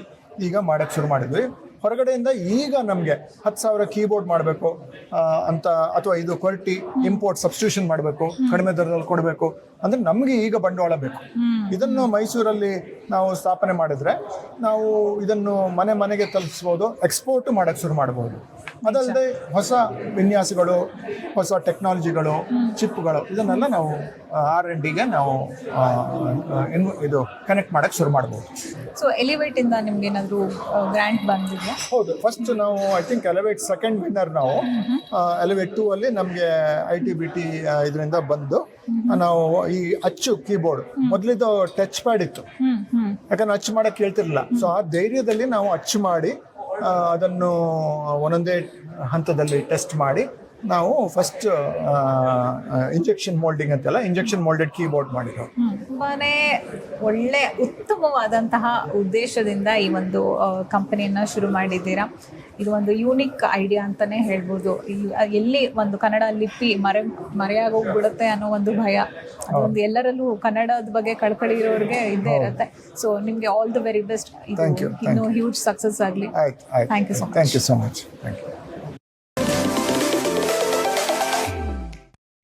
ಈಗ ಮಾಡಕ್ಕೆ ಶುರು ಮಾಡಿದ್ವಿ. ಹೊರಗಡೆಯಿಂದ ಈಗ ನಮಗೆ ಹತ್ತು ಸಾವಿರ ಕೀಬೋರ್ಡ್ ಮಾಡಬೇಕು ಅಂತ ಅಥವಾ ಇದು ಕ್ವಾಲಿಟಿ ಇಂಪೋರ್ಟ್ ಸಬ್ಸ್ಟಿಟ್ಯೂಷನ್ ಮಾಡಬೇಕು ಕಡಿಮೆ ದರದಲ್ಲಿ ಕೊಡಬೇಕು ಅಂದ್ರೆ ನಮಗೆ ಈಗ ಬಂಡವಾಳ ಬೇಕು. ಇದನ್ನು ಮೈಸೂರಲ್ಲಿ ನಾವು ಸ್ಥಾಪನೆ ಮಾಡಿದ್ರೆ ನಾವು ಇದನ್ನು ಮನೆ ಮನೆಗೆ ತಲುಪಿಸ್ಬೋದು ಎಕ್ಸ್ಪೋರ್ಟ್ ಮಾಡೋಕ್ಕೆ ಶುರು ಮಾಡ್ಬೋದು. ಅದಲ್ಲದೆ ಹೊಸ ವಿನ್ಯಾಸಗಳು ಹೊಸ ಟೆಕ್ನಾಲಜಿಗಳು ಚಿಪ್ಗಳು ಇದನ್ನೆಲ್ಲ ನಾವು ಆರ್ ಎನ್ ಡಿಗೆ ನಾವು ಇದು ಕನೆಕ್ಟ್ ಮಾಡೋಕ್ಕೆ ಶುರು ಮಾಡ್ಬೋದು. ಸೊ ಎಲಿವೇಟ್ ಇಂದ ನಿಮ್ಗೆ ಏನಾದರೂ ಗ್ರ್ಯಾಂಟ್ ಬಂದಿದೆ ಹೌದು. ಫಸ್ಟ್ ನಾವು I think Elevate second winner ನಾವು. ಎಲಿವೇಟ್ ಟೂ ಅಲ್ಲಿ ನಮಗೆ ಐ ಟಿ ಬಿ ಟಿ ಇದರಿಂದ ಬಂದು ನಾವು ಈ ಅಚ್ಚು ಕೀಬೋರ್ಡ್ ಮೊದಲಿದ್ದು ಟಚ್ ಪ್ಯಾಡ್ ಇತ್ತು. ಯಾಕಂದ್ರೆ ಅಚ್ಚು ಮಾಡಕ್ಕೆ ಹೇಳ್ತಿರ್ಲಿಲ್ಲ ಸೊ ಆ ಧೈರ್ಯದಲ್ಲಿ ನಾವು ಅಚ್ಚು ಮಾಡಿ ಅದನ್ನು ಒಂದೊಂದೇ ಹಂತದಲ್ಲಿ ಟೆಸ್ಟ್ ಮಾಡಿ ನಾವು ಫಸ್ಟ್ ಇಂಜೆಕ್ಷನ್ ಮೋಲ್ಡಿಂಗ್ ಅಂತೆಲ್ಲ ಇಂಜೆಕ್ಷನ್ ಮೋಲ್ಡೆಡ್ ಕೀಬೋರ್ಡ್ ಮಾಡಿದ್ರು ತುಂಬಾನೇ ಒಳ್ಳೆ ಉತ್ತಮವಾದಂತಹ ಉದ್ದೇಶದಿಂದ ಈ ಒಂದು ಕಂಪನಿಯನ್ನು ಶುರು ಮಾಡಿದ್ದೀರಾ. ಇದು ಒಂದು ಯೂನಿಕ್ ಐಡಿಯಾ ಅಂತಾನೆ ಹೇಳ್ಬೋದು. ಎಲ್ಲಿ ಒಂದು ಕನ್ನಡ ಲಿಪಿ ಮರೆ ಮರೆಯಾಗೋಗ್ಬಿಡುತ್ತೆ ಅನ್ನೋ ಒಂದು ಭಯ. ಅದೊಂದು ಎಲ್ಲರಲ್ಲೂ ಕನ್ನಡದ ಬಗ್ಗೆ ಕಳ್ಕಳಿ ಇರೋರಿಗೆ ಇದ್ದೇ ಇರುತ್ತೆ. ಸೊ ನಿಮ್ಗೆ ಆಲ್ ದ ವೆರಿ ಬೆಸ್ಟ್ ಇದು ಇನ್ನು ಹ್ಯೂಜ್ ಸಕ್ಸಸ್ ಆಗಲಿ. You so much. Thank you so much thank you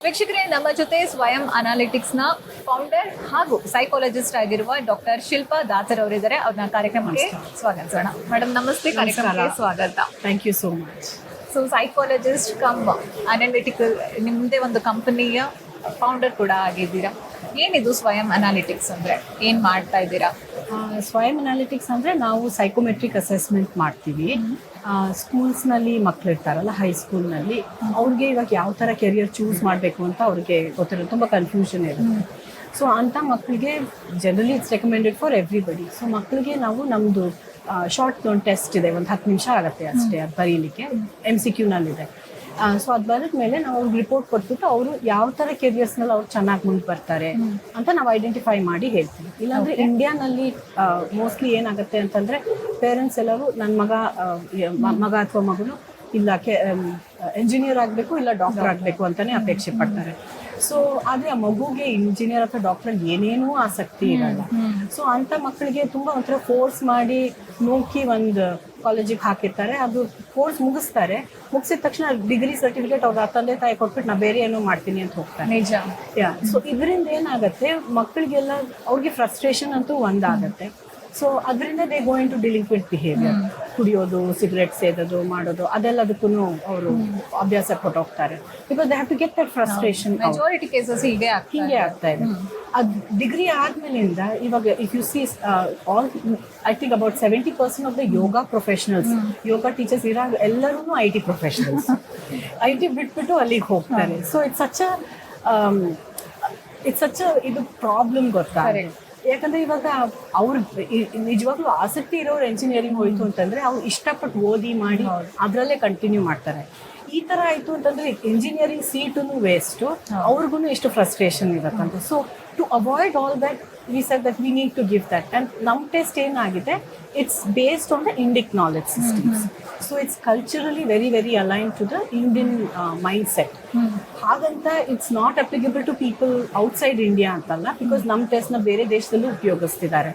ವೀಕ್ಷಕರೇ ನಮ್ಮ ಜೊತೆ ಸ್ವಯಂ ಅನಾಲಿಟಿಕ್ಸ್ನ ಫೌಂಡರ್ ಹಾಗೂ ಸೈಕಾಲಜಿಸ್ಟ್ ಆಗಿರುವ ಡಾಕ್ಟರ್ ಶಿಲ್ಪಾ ದಾತರ್ ಅವರಿದ್ದಾರೆ. ಅವ್ರನ್ನ ಕಾರ್ಯಕ್ರಮಕ್ಕೆ ಸ್ವಾಗತಿಸೋಣ. ಮೇಡಮ್ ನಮಸ್ತೆ. ಕಾರ್ಯಕ್ರಮಕ್ಕೆ ಸ್ವಾಗತ. Thank you so much so psychologist cum analytical ನಿಮ್ಮದೇ ಒಂದು ಕಂಪನಿಯ ಫೌಂಡರ್ ಕೂಡ ಆಗಿದ್ದೀರಾ? ಏನಿದು ಸ್ವಯಂ ಅನಾಲಿಟಿಕ್ಸ್ ಅಂದರೆ? ಏನು ಮಾಡ್ತಾ ಇದ್ದೀರಾ? ಸ್ವಯಂ ಅನಾಲಿಟಿಕ್ಸ್ ಅಂದರೆ ನಾವು ಸೈಕೋಮೆಟ್ರಿಕ್ ಅಸೆಸ್ಮೆಂಟ್ ಮಾಡ್ತೀವಿ. ಸ್ಕೂಲ್ಸ್ನಲ್ಲಿ ಮಕ್ಳು ಇರ್ತಾರಲ್ಲ ಹೈಸ್ಕೂಲ್ನಲ್ಲಿ ಅವ್ರಿಗೆ ಇವಾಗ ಯಾವ ಥರ ಕೆರಿಯರ್ ಚೂಸ್ ಮಾಡಬೇಕು ಅಂತ ಅವ್ರಿಗೆ ಗೊತ್ತಿರೋದು ತುಂಬ ಕನ್ಫ್ಯೂಷನ್ ಇರುತ್ತೆ. ಸೊ ಅಂಥ ಮಕ್ಕಳಿಗೆ generally it's recommended for everybody so ಮಕ್ಕಳಿಗೆ ನಾವು ನಮ್ಮದು ಶಾರ್ಟ್ ಟೆಸ್ಟ್ ಇದೆ ಒಂದು ಹತ್ತು ನಿಮಿಷ ಆಗುತ್ತೆ ಅಷ್ಟೇ ಅದು ಬರೀಲಿಕ್ಕೆ. ಎಂ ಸಿ ಕ್ಯೂನಲ್ಲಿದೆ ಸೊ ಅದು ಬರದ ಮೇಲೆ ನಾವು ಅವ್ರಿಗೆ ರಿಪೋರ್ಟ್ ಕೊಟ್ಬಿಟ್ಟು ಅವರು ಯಾವ ಥರ ಕೆರಿಯರ್ಸ್ನಲ್ಲಿ ಅವ್ರು ಚೆನ್ನಾಗಿ ಮುಂದೆ ಬರ್ತಾರೆ ಅಂತ ನಾವು ಐಡೆಂಟಿಫೈ ಮಾಡಿ ಹೇಳ್ತೀವಿ. ಇಲ್ಲಾಂದ್ರೆ ಇಂಡಿಯಾನಲ್ಲಿ ಮೋಸ್ಟ್ಲಿ ಏನಾಗುತ್ತೆ ಅಂತಂದ್ರೆ ಪೇರೆಂಟ್ಸ್ ಎಲ್ಲರೂ ನನ್ನ ಮಗ ಮಗ ಅಥವಾ ಮಗಳು ಇಲ್ಲ ಕೆ ಇಂಜಿನಿಯರ್ ಆಗಬೇಕು ಇಲ್ಲ ಡಾಕ್ಟರ್ ಆಗಬೇಕು ಅಂತಾನೆ ಅಪೇಕ್ಷೆ ಪಡ್ತಾರೆ. ಸೊ ಆದ್ರೆ ಆ ಮಗುಗೆ ಇಂಜಿನಿಯರ್ ಅಥವಾ ಡಾಕ್ಟರ್ ಏನೇನೂ ಆಸಕ್ತಿ ಇರಲ್ಲ. ಸೊ ಅಂತ ಮಕ್ಕಳಿಗೆ ತುಂಬಾ ಒಂಥರ ಫೋರ್ಸ್ ಮಾಡಿ ನೋಕಿ ಒಂದು ಕಾಲೇಜಿಗೆ ಹಾಕಿರ್ತಾರೆ. ಅದು ಕೋರ್ಸ್ ಮುಗಿಸ್ತಾರೆ. ಮುಗಿಸಿದ ತಕ್ಷಣ ಡಿಗ್ರಿ ಸರ್ಟಿಫಿಕೇಟ್ ಅವ್ರ ತಂದೆ ತಾಯಿ ಕೊಟ್ಬಿಟ್ಟು ನಾ ಬೇರೆ ಏನೋ ಮಾಡ್ತೀನಿ ಅಂತ ಹೋಗ್ತಾರೆ. ನಿಜ. ಯಾ ಸೊ ಇದರಿಂದ ಏನಾಗುತ್ತೆ ಮಕ್ಕಳಿಗೆಲ್ಲ ಅವ್ರಿಗೆ ಫ್ರಸ್ಟ್ರೇಷನ್ ಅಂತೂ ಒಂದಾಗತ್ತೆ. ಸೊ ಅದರಿಂದ they go in to delinquent behaviour ಕುಡಿಯೋದು ಸಿಗರೆಟ್ ಸೇದೋದು ಮಾಡೋದು ಅದೆಲ್ಲದಕ್ಕೂ ಅವರು ಅಭ್ಯಾಸ ಕೊಟ್ಟೋಗ್ತಾರೆ. Because they have to get that frustration majority cases ಹೀಗೆ ಆಗ್ತಾ ಹಿಂಗೆ ಆಗ್ತಾ ಇದೆ. ಅದು ಡಿಗ್ರಿ ಆದ್ಮೇಲಿಂದ ಇವಾಗ if you see all I think about seventy percent of the yoga professionals yoga teachers ಇರೋ ಎಲ್ಲರೂ I T professionals I T ಬಿಟ್ಬಿಟ್ಟು ಅಲ್ಲಿಗೆ ಹೋಗ್ತಾರೆ. So it's such it's such ಇದು ಪ್ರಾಬ್ಲಮ್ ಗೊತ್ತಾ? ಯಾಕಂದ್ರೆ ಇವಾಗ ಅವ್ರು ನಿಜವಾಗ್ಲೂ ಆಸಕ್ತಿ ಇರೋರು ಎಂಜಿನಿಯರಿಂಗ್ ಹೋಯ್ತು ಅಂತಂದ್ರೆ ಅವ್ರು ಇಷ್ಟಪಟ್ಟು ಓದಿ ಮಾಡಿ ಅದರಲ್ಲೇ ಕಂಟಿನ್ಯೂ ಮಾಡ್ತಾರೆ. ಈ ತರ ಆಯ್ತು ಅಂತಂದ್ರೆ ಇಂಜಿನಿಯರಿಂಗ್ ಸೀಟು ವೇಸ್ಟ್ ಅವ್ರಿಗೂ ಎಷ್ಟು frustration ಇರತ್ತಂತೆ. So to avoid all that we set that we need to give that and ನಮ್ಮ ಟೆಸ್ಟ್ ಏನಾಗಿದೆ it's based on the Indic knowledge systems so it's culturally very very align to the Indian mind set ಹಾಗಂತ it's not applicable to people outside India ಅಂತಲ್ಲ because ನಮ್ಮ ಟೆಸ್ಟ್ನ ಬೇರೆ ದೇಶದಲ್ಲೂ ಉಪಯೋಗಿಸ್ತಿದ್ದಾರೆ.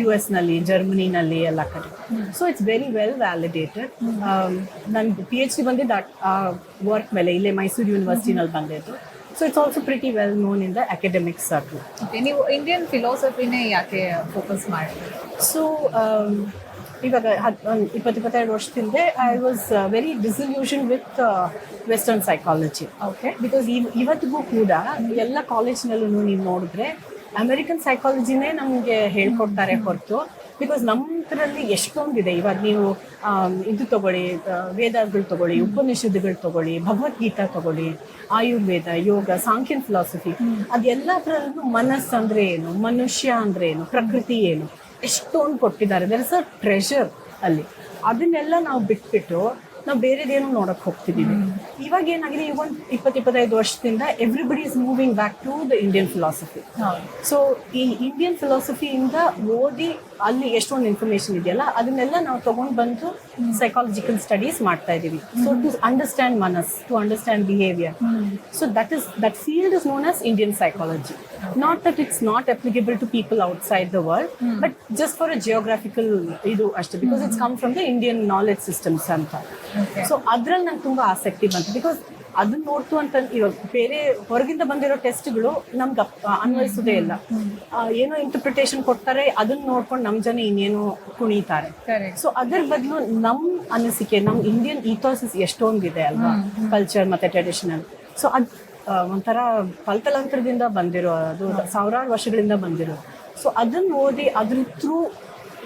You ಎಸ್ನಲ್ಲಿ ಜರ್ಮನಿನಲ್ಲಿ ಎಲ್ಲ ಕಡೆ so it's very well validated ನನ್ನ ಪಿ ಎಚ್ ಡಿ ಬಂದಿದ್ದು ವರ್ಕ್ ಮೇಲೆ ಇಲ್ಲೇ ಮೈಸೂರು ಯೂನಿವರ್ಸಿಟಿನಲ್ಲಿ ಬಂದಿದ್ದು so it's also pretty well known in the academic circle okay ನೀವು ಇಂಡಿಯನ್ ಫಿಲಾಸಫಿನೇ ಯಾಕೆ ಫೋಕಸ್ ಮಾಡಿದ್ರಿ? ಸೊ ಇವಾಗ ಹತ್ ಒಂದು ಇಪ್ಪತ್ತು ಇಪ್ಪತ್ತೆರಡು ವರ್ಷದಿಂದ I was very disillusion with western psychology okay because ಇವತ್ತಿಗೂ ಕೂಡ ಎಲ್ಲ ಕಾಲೇಜ್ನಲ್ಲೂ ನೀವು ನೋಡಿದ್ರೆ ಅಮೆರಿಕನ್ ಸೈಕಾಲಜಿನೇ ನಮಗೆ ಹೇಳ್ಕೊಡ್ತಾರೆ ಹೊರತು. ಬಿಕಾಸ್ ನಮ್ಮದ್ರಲ್ಲಿ ಎಷ್ಟೊಂದಿದೆ. ಇವಾಗ ನೀವು ಇದು ತಗೊಳ್ಳಿ ವೇದಗಳು ತಗೊಳ್ಳಿ ಉಪನಿಷತ್ತುಗಳು ತಗೊಳ್ಳಿ ಭಗವದ್ಗೀತಾ ತಗೊಳ್ಳಿ ಆಯುರ್ವೇದ ಯೋಗ ಸಾಂಖ್ಯನ್ ಫಿಲಾಸಫಿ ಅದೆಲ್ಲದರಲ್ಲೂ ಮನಸ್ಸು ಅಂದ್ರೆ ಏನು? ಮನುಷ್ಯ ಅಂದ್ರೆ ಏನು? ಪ್ರಕೃತಿ ಏನು? ಎಷ್ಟೊಂದು ಕೊಟ್ಟಿದ್ದಾರೆ. ದರ್ ಇಸ್ ಅ ಟ್ರೆಷರ್ ಅಲ್ಲಿ. ಅದನ್ನೆಲ್ಲ ನಾವು ಬಿಟ್ಬಿಟ್ಟು ನಾವು ಬೇರೆದೇನು ನೋಡಕ್ ಹೋಗ್ತಿದ್ದೀವಿ ಇವಾಗ ಏನಾಗಿದೆ? ಈಗ ಒಂದು ಇಪ್ಪತ್ತು ಇಪ್ಪತ್ತೈದು ವರ್ಷದಿಂದ everybody is moving back to the Indian philosophy so ಈ ಇಂಡಿಯನ್ ಫಿಲಾಸಫಿಯಿಂದ ಓದಿ ಅಲ್ಲಿ ಎಷ್ಟೊಂದು ಇನ್ಫಾರ್ಮೇಶನ್ ಇದೆಯಲ್ಲ, ಅದನ್ನೆಲ್ಲ ನಾವು ತಗೊಂಡ್ ಬಂದು ಸೈಕಾಲಜಿಕಲ್ ಸ್ಟಡೀಸ್ ಮಾಡ್ತಾ ಇದೀವಿ. ಸೊ ಟು ಅಂಡರ್ಸ್ಟ್ಯಾಂಡ್ ಮನಸ್ to understand behaviour so that is that field is known as Indian psychology not that it's not applicable to people outside the world but just for a geographical ಇದು ಅಷ್ಟೇ because it's come from the Indian knowledge systems ಅಂತ so ಅದ್ರಲ್ಲಿ ನಂಗೆ ತುಂಬಾ ಆಸಕ್ತಿ ಬಂತು because ಅದನ್ನ ನೋಡ್ತು ಅಂತ ಇವಾಗ ಬೇರೆ ಹೊರಗಿಂದ ಬಂದಿರೋ ಟೆಸ್ಟ್ಗಳು ನಮ್ಗೆ ಅನ್ವಯಿಸೋದೇ ಇಲ್ಲ. ಏನೋ ಇಂಟರ್ಪ್ರಿಟೇಷನ್ ಕೊಡ್ತಾರೆ ಅದನ್ನ ನೋಡ್ಕೊಂಡು ನಮ್ ಜನ ಇನ್ನೇನು ಕುಣಿತಾರೆ. ಸೊ ಅದ್ರ ಬದಲು ನಮ್ ಅನಿಸಿಕೆ ನಮ್ ಇಂಡಿಯನ್ ಈಥೋಸಿಸ್ ಎಷ್ಟೊಂದಿದೆ ಅಲ್ವಾ? ಕಲ್ಚರ್ ಮತ್ತೆ ಟ್ರೆಡಿಷನಲ್ ಸೊ ಅದ್ ಒಂಥರ ಪಲ್ತಲಂತರದಿಂದ ಬಂದಿರೋ ಅದು ಸಾವಿರಾರು ವರ್ಷಗಳಿಂದ ಬಂದಿರೋ ಸೊ ಅದನ್ನ ಓದಿ ಅದ್ರ through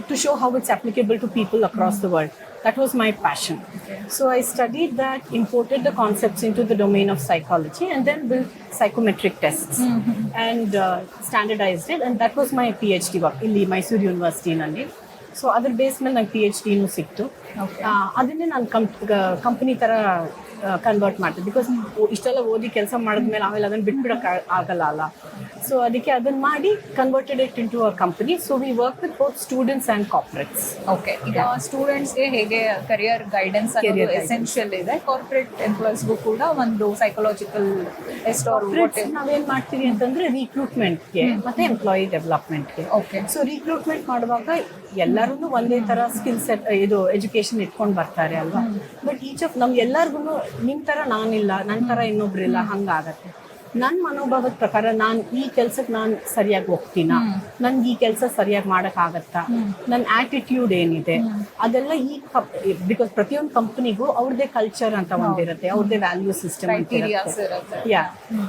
to show how it's applicable to people across the world. That was my passion. Okay. So I studied that, imported the concepts into the domain of psychology, and then built psychometric tests mm-hmm. and uh, standardized it. And that was my PhD work in the Mysore University. ನಲ್ಲಿ. So ಅದ್ರ base ಮೇಲೆ ನಂಗೆ P H ಡಿನೂ ಸಿಕ್ತು ಅದನ್ನೇ ನಾನು company ಥರ convert ಮಾಡ್ತೀನಿ ಬಿಕಾಸ್ ಇಷ್ಟೆಲ್ಲ ಓದಿ ಕೆಲಸ ಮಾಡಿದ್ಮೇಲೆ ಆಮೇಲೆ ಅದನ್ನು ಬಿಟ್ಬಿಡೋಕೆ ಆಗಲ್ಲ ಅಲ್ಲ ಸೊ ಅದಕ್ಕೆ ಅದನ್ನ ಮಾಡಿ converted it into a company so we work with both students and corporates okay ಈಗ ಸ್ಟೂಡೆಂಟ್ಸ್ಗೆ ಹೇಗೆ ಕರಿಯರ್ ಗೈಡೆನ್ಸ್ guidance. ಎಸೆನ್ಷಿಯಲ್ ಇದೆ. ಕಾರ್ಪೊರೇಟ್ ಎಂಪ್ಲಾಯ್ಸ್ಗೂ ಕೂಡ ಒಂದು ಸೈಕಲಾಜಿಕಲ್ ನಾವೇನ್ ಮಾಡ್ತೀವಿ ಅಂತಂದ್ರೆ ರಿಕ್ರೂಟ್ಮೆಂಟ್ಗೆ ಮತ್ತೆ ಎಂಪ್ಲಾಯಿ ಡೆವಲಪ್ಮೆಂಟ್ಗೆ ಓಕೆ ಸೊ ರಿಕ್ರೂಟ್ಮೆಂಟ್ ಮಾಡುವಾಗ ಎಲ್ಲರೂ ಒಂದೇ ತರ ಸ್ಕಿಲ್ ಸೆಟ್ ಇದು ಎಜುಕೇಶನ್ ಇಟ್ಕೊಂಡು ಬರ್ತಾರೆ ಅಲ್ವಾ? ಬಟ್ ಈಚ್ ಆಫ್ ನಮ್ಗೆ ಎಲ್ಲರಿಗೂ ನಿಮ್ ತರ ನಾನಿಲ್ಲ ನನ್ನ ತರ ಇನ್ನೊಬ್ರಿಲ್ಲ ಹಂಗಾಗತ್ತೆ. ನನ್ನ ಮನೋಭಾವದ ಪ್ರಕಾರ ನಾನು ಈ ಕೆಲ್ಸಕ್ಕೆ ನಾನು ಸರಿಯಾಗಿ ಹೋಗ್ತೀನ? ನನ್ಗೆ ಈ ಕೆಲಸ ಸರಿಯಾಗಿ ಮಾಡಕ್ ಆಗತ್ತಾ ನನ್ನ ಆಟಿಟ್ಯೂಡ್ ಏನಿದೆ? ಅದೆಲ್ಲ ಈ ಬಿಕಾಸ್ ಪ್ರತಿಯೊಂದು ಕಂಪನಿಗೂ ಅವ್ರದೇ ಕಲ್ಚರ್ ಅಂತ ಒಂದಿರುತ್ತೆ ಅವ್ರದೇ ವ್ಯಾಲ್ಯೂ ಸಿಸ್ಟಮ್ ಯಾ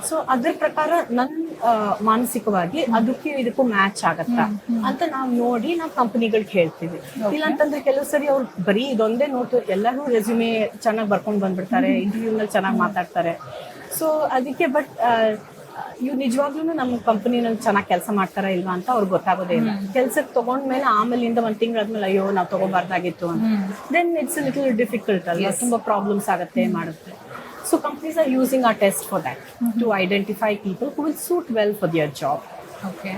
ಸೊ ಅದ್ರ ಪ್ರಕಾರ ನನ್ ಆ, ಮಾನಸಿಕವಾಗಿ ಅದಕ್ಕೆ ಇದಕ್ಕೂ ಮ್ಯಾಚ್ ಆಗತ್ತಾ? ಅಂತ ನಾವು ನೋಡಿ ನಾವು ಕಂಪನಿಗಳಿಗೆ ಹೇಳ್ತೀವಿ ಇಲ್ಲಾಂತಂದ್ರೆ ಕೆಲವು ಸರಿ ಅವ್ರು ಬರೀ ಇದೊಂದೇ ನೋಡ್ತಾರೆ ಎಲ್ಲರೂ ರೆಸ್ಯೂಮೆ ಚೆನ್ನಾಗಿ ಬರ್ಕೊಂಡು ಬಂದ್ಬಿಡ್ತಾರೆ ಇಂಟರ್ವ್ಯೂನಲ್ಲಿ ಚೆನ್ನಾಗಿ ಮಾತಾಡ್ತಾರೆ. ಸೊ ಅದಕ್ಕೆ ಬಟ್ ಇವ್ರು ನಿಜವಾಗ್ಲೂ ನಮ್ಮ ಕಂಪನಿನಲ್ಲಿ ಚೆನ್ನಾಗಿ ಕೆಲಸ ಮಾಡ್ತಾರಾ ಇಲ್ವಾ ಅಂತ ಅವ್ರಿಗೆ ಗೊತ್ತಾಗೋದೇ ಇಲ್ಲ. ಕೆಲ್ಸಕ್ಕೆ ತಗೊಂಡ್ಮೇಲೆ ಆಮೇಲಿಂದ ಒಂದ್ ತಿಂಗಳಾದ್ಮೇಲೆ ಅಯ್ಯೋ ನಾವು ತಗೋಬಾರ್ದಾಗಿತ್ತು ಅಂತ. ದೆನ್ ಇಟ್ಸ್ ಲಿಟಲ್ ಡಿಫಿಕಲ್ಟ್ ಅಲ್ವಾ? ತುಂಬಾ ಪ್ರಾಬ್ಲಮ್ಸ್ ಆಗುತ್ತೆ ಮಾಡುತ್ತೆ. So companies are using a test for that to identify people who will suit well for their job. Okay.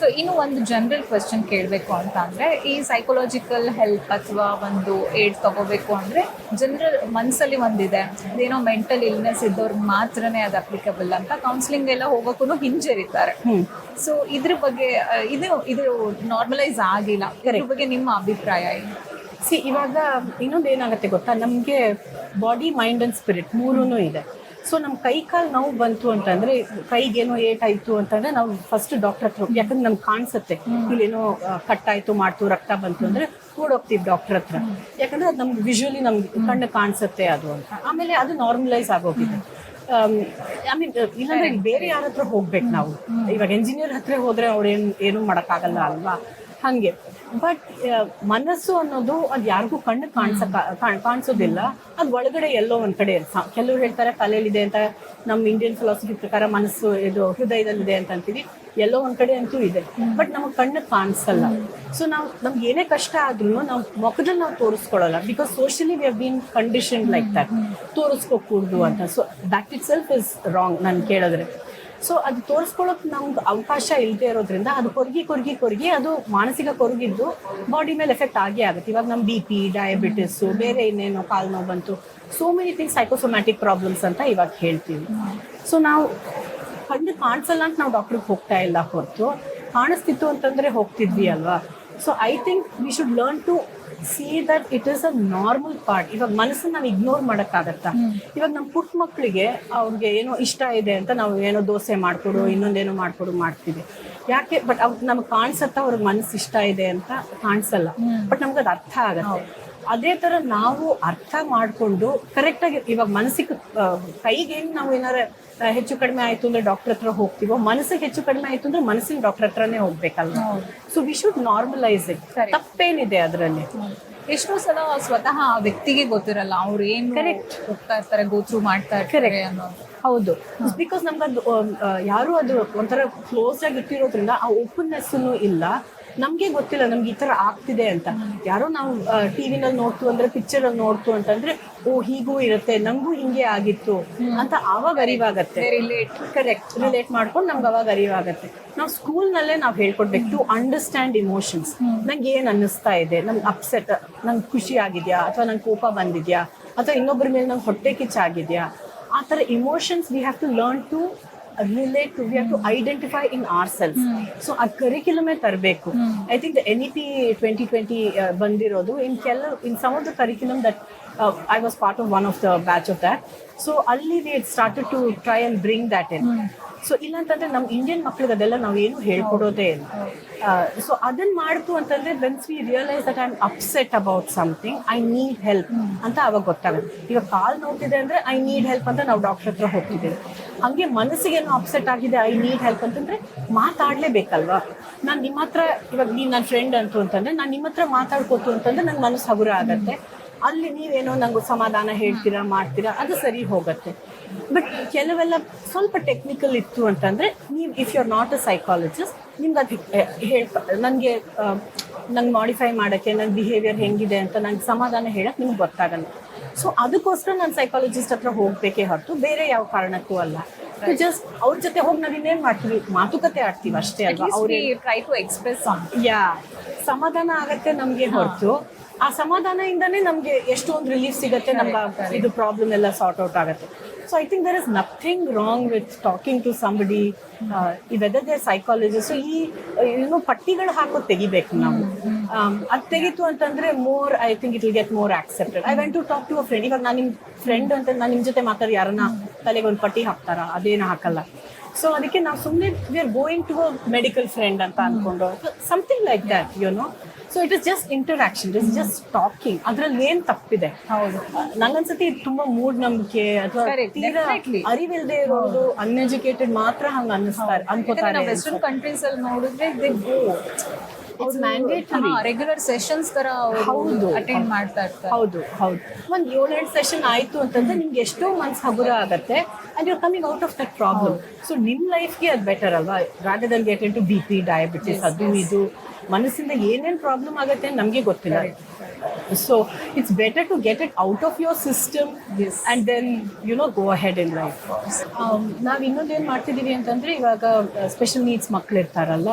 So ಇನ್ನು ಒಂದು ಜನರಲ್ ಕ್ವೆಶನ್ ಕೇಳಬೇಕು ಅಂತ ಅಂದ್ರೆ ಈ ಸೈಕೊಲಾಜಿಕಲ್ ಹೆಲ್ಪ್ ಅಥವಾ ಒಂದು ಏಡ್ ತಗೋಬೇಕು ಅಂದ್ರೆ ಜನರಲ್ ಮನಸ್ಸಲ್ಲಿ ಒಂದಿದೆ. ಅದೇನೋ ಮೆಂಟಲ್ ಇಲ್ನೆಸ್ ಇದ್ದವ್ರಿಗೆ ಮಾತ್ರನೇ ಅದು ಅಪ್ಲಿಕಬಲ್ ಅಂತ ಕೌನ್ಸಿಲಿಂಗ್ ಎಲ್ಲ ಹೋಗೋಕ್ಕೂ ಹಿಂಜರಿತಾರೆ. ಸೊ ಇದ್ರ ಬಗ್ಗೆ ಇದು ಇದು ನಾರ್ಮಲೈಸ್ ಆಗಿಲ್ಲ. ಇದ್ರ ಬಗ್ಗೆ ನಿಮ್ಮ ಅಭಿಪ್ರಾಯ ಏನು? ಸಿ ಇವಾಗ ಇನ್ನೊಂದು ಏನಾಗುತ್ತೆ ಗೊತ್ತಾ? ನಮಗೆ ಬಾಡಿ ಮೈಂಡ್ ಅಂಡ್ ಸ್ಪಿರಿಟ್ ಮೂರೂ ಇದೆ. ಸೊ ನಮ್ಮ ಕೈ ಕಾಲು ನೋವು ಬಂತು ಅಂತಂದ್ರೆ, ಕೈಗೇನೋ ಏಟಾಯ್ತು ಅಂತಂದ್ರೆ ನಾವು ಫಸ್ಟ್ ಡಾಕ್ಟರ್ ಹತ್ರ ಹೋಗಿ ಯಾಕಂದ್ರೆ ನಮ್ಗೆ ಕಾಣಿಸುತ್ತೆ. ಇಲ್ಲೇನೋ ಕಟ್ಟಾಯ್ತು, ಮಾಡ್ತು, ರಕ್ತ ಬಂತು ಅಂದ್ರೆ ಹೋಗ್ತೀವಿ ಡಾಕ್ಟರ್ ಹತ್ರ. ಯಾಕಂದ್ರೆ ಅದು ನಮ್ಗೆ ವಿಜುವಲಿ ನಮ್ಗೆ ಕಣ್ಣು ಕಾಣಿಸುತ್ತೆ ಅದು ಅಂತ. ಆಮೇಲೆ ಅದು ನಾರ್ಮಲೈಸ್ ಆಗೋಗಿದೆ. ಐ ಮೀನ್ ಇಲ್ಲಾಂದ್ರೆ ಬೇರೆ ಯಾರ ಹತ್ರ ಹೋಗ್ಬೇಕು ನಾವು? ಇವಾಗ ಇಂಜಿನಿಯರ್ ಹತ್ರ ಹೋದ್ರೆ ಅವ್ರು ಏನು ಏನು ಮಾಡೋಕ್ಕಾಗಲ್ಲ ಅಲ್ವಾ? ಹಂಗೆ. ಬಟ್ ಮನಸ್ಸು ಅನ್ನೋದು ಅದು ಯಾರಿಗೂ ಕಣ್ಣು ಕಾಣಿಸಕ ಕಾಣಿಸೋದಿಲ್ಲ. ಅದು ಒಳಗಡೆ ಎಲ್ಲೋ ಒಂದ್ ಕಡೆ. ಕೆಲವ್ರು ಹೇಳ್ತಾರೆ ತಲೆಯಲ್ಲಿದೆ ಅಂತ ನಮ್ಮ ಇಂಡಿಯನ್ ಫಿಲಾಸಫಿ ಪ್ರಕಾರ ಮನಸ್ಸು ಇದು ಹೃದಯದಲ್ಲಿದೆ ಅಂತ ಅಂತೀವಿ. ಎಲ್ಲೋ ಒಂದ್ ಕಡೆ ಅಂತೂ ಇದೆ. ಬಟ್ ನಮಗೆ ಕಣ್ಣು ಕಾಣಿಸಲ್ಲ. ಸೊ ನಾವು ನಮ್ಗೆ ಏನೇ ಕಷ್ಟ ಆದ್ರೂ ನಾವು ಮುಖದಲ್ಲಿ ನಾವು ತೋರಿಸ್ಕೊಳ್ಳಲ್ಲ because socially we have been condition like that ತೋರಿಸ್ಕೋಕೂಡ್ದು ಅಂತ. So that itself is wrong ನಾನು ಕೇಳಿದ್ರೆ. ಸೊ ಅದು ತೋರಿಸ್ಕೊಳ್ಳೋಕೆ ನಮ್ಗೆ ಅವಕಾಶ ಇಲ್ಲದೆ ಇರೋದ್ರಿಂದ ಅದು ಕೊರಗಿ ಕೊರಗಿ ಕೊರಗಿ ಅದು ಮಾನಸಿಕ ಕೊರಗಿದ್ದು ಬಾಡಿ ಮೇಲೆ ಎಫೆಕ್ಟ್ ಆಗೇ ಆಗುತ್ತೆ. ಇವಾಗ ನಮ್ಮ ಬಿ ಪಿ ಡಯಾಬಿಟಿಸು ಬೇರೆ ಇನ್ನೇನೋ ಕಾಲು ನೋವು ಬಂತು. So many things psychosomatic problems ಅಂತ ಇವಾಗ ಹೇಳ್ತೀವಿ. ಸೊ ನಾವು ಕಣ್ಣು ಕಾಣಿಸಲ್ಲ ಅಂತ ನಾವು ಡಾಕ್ಟ್ರಿಗೆ ಹೋಗ್ತಾ ಇಲ್ಲ ಹೊರತು. ಕಾಣಿಸ್ತಿತ್ತು ಅಂತಂದ್ರೆ ಹೋಗ್ತಿದ್ವಿ ಅಲ್ವಾ? So I think we should learn to see that it is a normal part ಇವಾಗ ಮನಸ್ಸನ್ನ ನಾವು ಇಗ್ನೋರ್ ಮಾಡೋಕ್ಕಾಗತ್ತಾ? ಇವಾಗ ನಮ್ಮ ಪುಟ್ ಮಕ್ಕಳಿಗೆ ಅವ್ರಿಗೆ ಏನೋ ಇಷ್ಟ ಇದೆ ಅಂತ ನಾವು ಏನೋ ದೋಸೆ ಮಾಡ್ಕೊಡು ಇನ್ನೊಂದೇನೋ ಮಾಡ್ಕೊಡು ಮಾಡ್ತೀವಿ. ಯಾಕೆ? ಬಟ್ ಅವ್ರಿಗೆ ನಮ್ಗೆ ಕಾಣಿಸತ್ತ ಅವ್ರಿಗೆ ಮನಸ್ಸು ಇಷ್ಟ ಇದೆ ಅಂತ ಕಾಣಿಸಲ್ಲ. ಬಟ್ ನಮ್ಗೆ ಅದು ಅರ್ಥ ಆಗತ್ತೆ. ಅದೇ ತರ ನಾವು ಅರ್ಥ ಮಾಡಿಕೊಂಡು ಕರೆಕ್ಟಾಗಿ ಇವಾಗ ಮನಸ್ಸಿಗೆ ಕೈಗೆ ಏನು ನಾವು ಏನಾರ ಹೆಚ್ಚು ಕಡಿಮೆ ಆಯ್ತು ಅಂದ್ರೆ ಡಾಕ್ಟರ್ ಹತ್ರ ಹೋಗ್ತೀವೋ ಮನಸ್ಸಿಗೆ ಹೆಚ್ಚು ಕಡಿಮೆ ಆಯ್ತು ಅಂದ್ರೆ ಮನಸ್ಸಿನ ಡಾಕ್ಟರ್ ಹತ್ರನೇ ಹೋಗ್ಬೇಕಲ್ವಾ? So we should normalise it ತಪ್ಪೇನಿದೆ ಅದರಲ್ಲಿ. ಎಷ್ಟೋ ಸಲ ಸ್ವತಃ ಆ ವ್ಯಕ್ತಿಗೆ ಗೊತ್ತಿರಲ್ಲ ಅವ್ರು ಏನ್ ಕರೆಕ್ಟ್ ಹೋಗ್ತಾ ಇರ್ತಾರೆ ಗೋತ್ರು ಮಾಡ್ತಾ ಇರ್ತಾರೆ ಅನ್ನೋದು. ಹೌದು. ಬಿಕಾಸ್ ನಮ್ಗೆ ಅದು ಯಾರು ಅದು ಒಂಥರ ಕ್ಲೋಸ್ ಆಗಿ ಇಟ್ಟಿರೋದ್ರಿಂದ ಆ ಓಪನ್ನೆಸ್ ಇಲ್ಲ. ನಮ್ಗೆ ಗೊತ್ತಿಲ್ಲ ನಮ್ಗೆ ಈ ತರ ಆಗ್ತಿದೆ ಅಂತ. ಯಾರೋ ನಾವು ಟಿವಿನಲ್ಲಿ ನೋಡ್ತು ಅಂದ್ರೆ ಪಿಕ್ಚರ್ ಅಲ್ಲಿ ನೋಡ್ತು ಅಂತಂದ್ರೆ ಓ ಹೀಗೂ ಇರುತ್ತೆ ನಮಗೂ ಹಿಂಗೆ ಆಗಿತ್ತು ಅಂತ ಆವಾಗ ಅರಿವಾಗತ್ತೆ. ಕರೆಕ್ಟ್ ರಿಲೇಟ್ ಮಾಡ್ಕೊಂಡು ನಮ್ಗೆ ಅವಾಗ ಅರಿವಾಗತ್ತೆ. ನಾವು ಸ್ಕೂಲ್ನಲ್ಲೇ ನಾವು ಹೇಳ್ಕೊಡ್ಬೇಕು ಟು ಅಂಡರ್ಸ್ಟ್ಯಾಂಡ್ ಇಮೋಷನ್ಸ್ ನಂಗೆ ಏನ್ ಅನ್ನಿಸ್ತಾ ಇದೆ ನಂಗೆ ಅಪ್ಸೆಟ್ ನಂಗೆ ಖುಷಿ ಆಗಿದ್ಯಾ ಅಥವಾ ನಂಗೆ ಕೋಪ ಬಂದಿದ್ಯಾ ಅಥವಾ ಇನ್ನೊಬ್ಬರ ಮೇಲೆ ನಂಗೆ ಹೊಟ್ಟೆ ಕಿಚ್ಚಾಗಿದ್ಯಾ ಆ ಥರ emotions we have to learn to relate to we have to identify in ourselves so ಆ ಕರಿಕ್ಯುಲಮೇ ತರಬೇಕು. I think the N E P twenty twenty ಬಂದಿರೋದು ಇನ್ ಕೆಲ in some of the curriculum that I was part of one of the batch of that so ಅಲ್ಲಿ we started to try and bring that in so ಇಲ್ಲಾಂತಂದ್ರೆ ನಮ್ಮ Indian ಮಕ್ಳಿಗೆ ಅದೆಲ್ಲ ನಾವು ಏನು ಹೇಳ್ಕೊಡೋದೇ ಇಲ್ಲ. So ಅದನ್ನ ಮಾಡ್ತು ಅಂತಂದ್ರೆ once we realise that I am upset about something I need help ಅಂತ ಅವಾಗ ಗೊತ್ತಾಗುತ್ತೆ. ಈಗ ಕಾಲ್ ನೋಡ್ತಿದೆ ಅಂದ್ರೆ ಐ ನೀಡ್ ಹೆಲ್ಪ್ ಅಂತ ನಾವು ಡಾಕ್ಟರ್ ಹತ್ರ ಹೋಗ್ತಿದ್ದೇವೆ. ಹಂಗೆ ಮನಸ್ಸಿಗೆ ಏನೋ ಅಪ್ಸೆಟ್ ಆಗಿದೆ ಐ ನೀಡ್ ಹೆಲ್ಪ್ ಅಂತಂದ್ರೆ ಮಾತಾಡ್ಲೇಬೇಕಲ್ವಾ? ನಾನು ನಿಮ್ಮ ಹತ್ರ ಇವಾಗ ನೀನು ನನ್ನ ಫ್ರೆಂಡ್ ಅಂತು ಅಂತಂದ್ರೆ ನಾನು ನಿಮ್ಮ ಹತ್ರ ಮಾತಾಡ್ಕೋತು ಅಂತಂದ್ರೆ ನನ್ನ ಮನಸ್ಸು ಹಗುರ ಆಗತ್ತೆ. ಅಲ್ಲಿ ನೀವೇನೋ ನಂಗೆ ಸಮಾಧಾನ ಹೇಳ್ತೀರಾ, ಮಾಡ್ತೀರಾ, ಅದು ಸರಿ ಹೋಗುತ್ತೆ. ಬಟ್ ಕೆಲವೆಲ್ಲ ಸ್ವಲ್ಪ ಟೆಕ್ನಿಕಲ್ ಇತ್ತು ಅಂತಂದ್ರೆ ನೀವು if you are not a psychologist ನಿಮ್ಗೆ ಅದು ಹೇಳ್ಪ ನನಗೆ ನಂಗೆ ಮಾಡಿಫೈ ಮಾಡೋಕ್ಕೆ ನನ್ನ ಬಿಹೇವಿಯರ್ ಹೆಂಗಿದೆ ಅಂತ ನಂಗೆ ಸಮಾಧಾನ ಹೇಳಕ್ಕೆ ನಿಮ್ಗೆ ಗೊತ್ತಾಗಲ್ಲ. ಸೊ ಅದಕ್ಕೋಸ್ಕರ ನಾನು ಸೈಕಾಲಜಿಸ್ಟ್ ಹತ್ರ ಹೋಗಬೇಕೇ ಹೊರತು ಬೇರೆ ಯಾವ ಕಾರಣಕ್ಕೂ ಅಲ್ಲ. ಜಸ್ಟ್ ಅವ್ರ ಜೊತೆ ಹೋಗಿ ನಾವು ಇನ್ನೇನು ಮಾಡ್ತೀವಿ? ಮಾತುಕತೆ ಆಡ್ತೀವಿ ಅಷ್ಟೇ ಅಲ್ವಾ? ಅವ್ರಿಗೆ ಟ್ರೈ ಟು ಎಕ್ಸ್ಪ್ರೆಸ್ ಯಾ ಸಮಾಧಾನ ಆಗತ್ತೆ ನಮಗೆ ಹೊರತು. ಆ ಸಮಾಧಾನದಿಂದನೇ ನಮಗೆ ಎಷ್ಟೊಂದು ರಿಲೀಫ್ ಸಿಗತ್ತೆ ನಮ್ಮ ಇದು ಪ್ರಾಬ್ಲಮ್ ಎಲ್ಲ ಸಾರ್ಟ್ ಔಟ್ ಆಗುತ್ತೆ. So I think there is nothing wrong with talking to somebody ಈ ವೆದರ್ ದೇ ಸೈಕಾಲಜಿಸ್ಟ್ ಈ ಏನು ಪಟ್ಟಿಗಳು ಹಾಕೋದು ತೆಗಿಬೇಕು ನಾವು. ಅದು ತೆಗಿತು ಅಂತಂದ್ರೆ more I think it will get more accepted I went to talk to a friend ಇವಾಗ ನಾನು ನಿಮ್ಮ ಫ್ರೆಂಡ್ ಅಂತ ನಾನು ನಿಮ್ಮ ಜೊತೆ ಮಾತಾಡಿ ಯಾರನ್ನ ತಲೆಗೆ ಒಂದು ಪಟ್ಟಿ ಹಾಕ್ತಾರ? ಅದೇನು ಹಾಕಲ್ಲ. ಸೊ ಅದಕ್ಕೆ ನಾವು ಸುಮ್ಮನೆ we are going to a medical friend ಅಂತ ಅನ್ಕೊಂಡು something like that you know so it is just interaction it is just talking ಅದ್ರಲ್ಲಿ ಏನ್ ತಪ್ಪಿದೆ? ಹೌದು. ನಂಗನ್ಸತಿ ತುಂಬಾ ಮೂಢ ನಂಬಿಕೆ ಅಥವಾ ತೀರಾ. ಅರಿವಿಲ್ದೆ ಇರೋದು ಅನ್ಎಜುಕೇಟೆಡ್ ಮಾತ್ರ ಹಂಗ ಅನ್ನಿಸ್ತಾರೆ ಅನ್ಕೋತಾರೆ. ವೆಸ್ಟರ್ನ್ ಕಂಟ್ರೀಸ್ ಅಲ್ಲಿ ನೋಡಿದ್ರೆ they go It's mandatory regular sessions ತರ ಹೌದು. ಅಟೆಂಡ್ ಮಾಡ್ತಾ ಇರ್ತಾರೆ. ಹೌದು ಹೌದು. ಒಂದ್ ಏಳೆಂಟು ಸೆಷನ್ ಆಯ್ತು ಅಂತಂದ್ರೆ ನಿಮ್ಗೆ ಎಷ್ಟೋ ಮನ್ಸ್ ಹಗುರ ಆಗುತ್ತೆ and you coming out of that problem so ನಿಮ್ ಲೈಫ್ಗೆ ಅದು ಬೆಟರ್ ಅಲ್ವಾ? Rather than get into B P diabetes ಅದು ಇದು. ಮನಸ್ಸಿಂದ ಏನೇನು ಪ್ರಾಬ್ಲಮ್ ಆಗುತ್ತೆ ಅಂತ ನಮ್ಗೆ ಗೊತ್ತಿಲ್ಲ. So it's better to get it out of your system and then you know go ahead in life ನಾವು ಇನ್ನೊಂದೇನು ಮಾಡ್ತಿದ್ದೀವಿ ಅಂತಂದ್ರೆ ಇವಾಗ ಸ್ಪೆಷಲ್ ನೀಡ್ಸ್ ಮಕ್ಳು ಇರ್ತಾರಲ್ಲ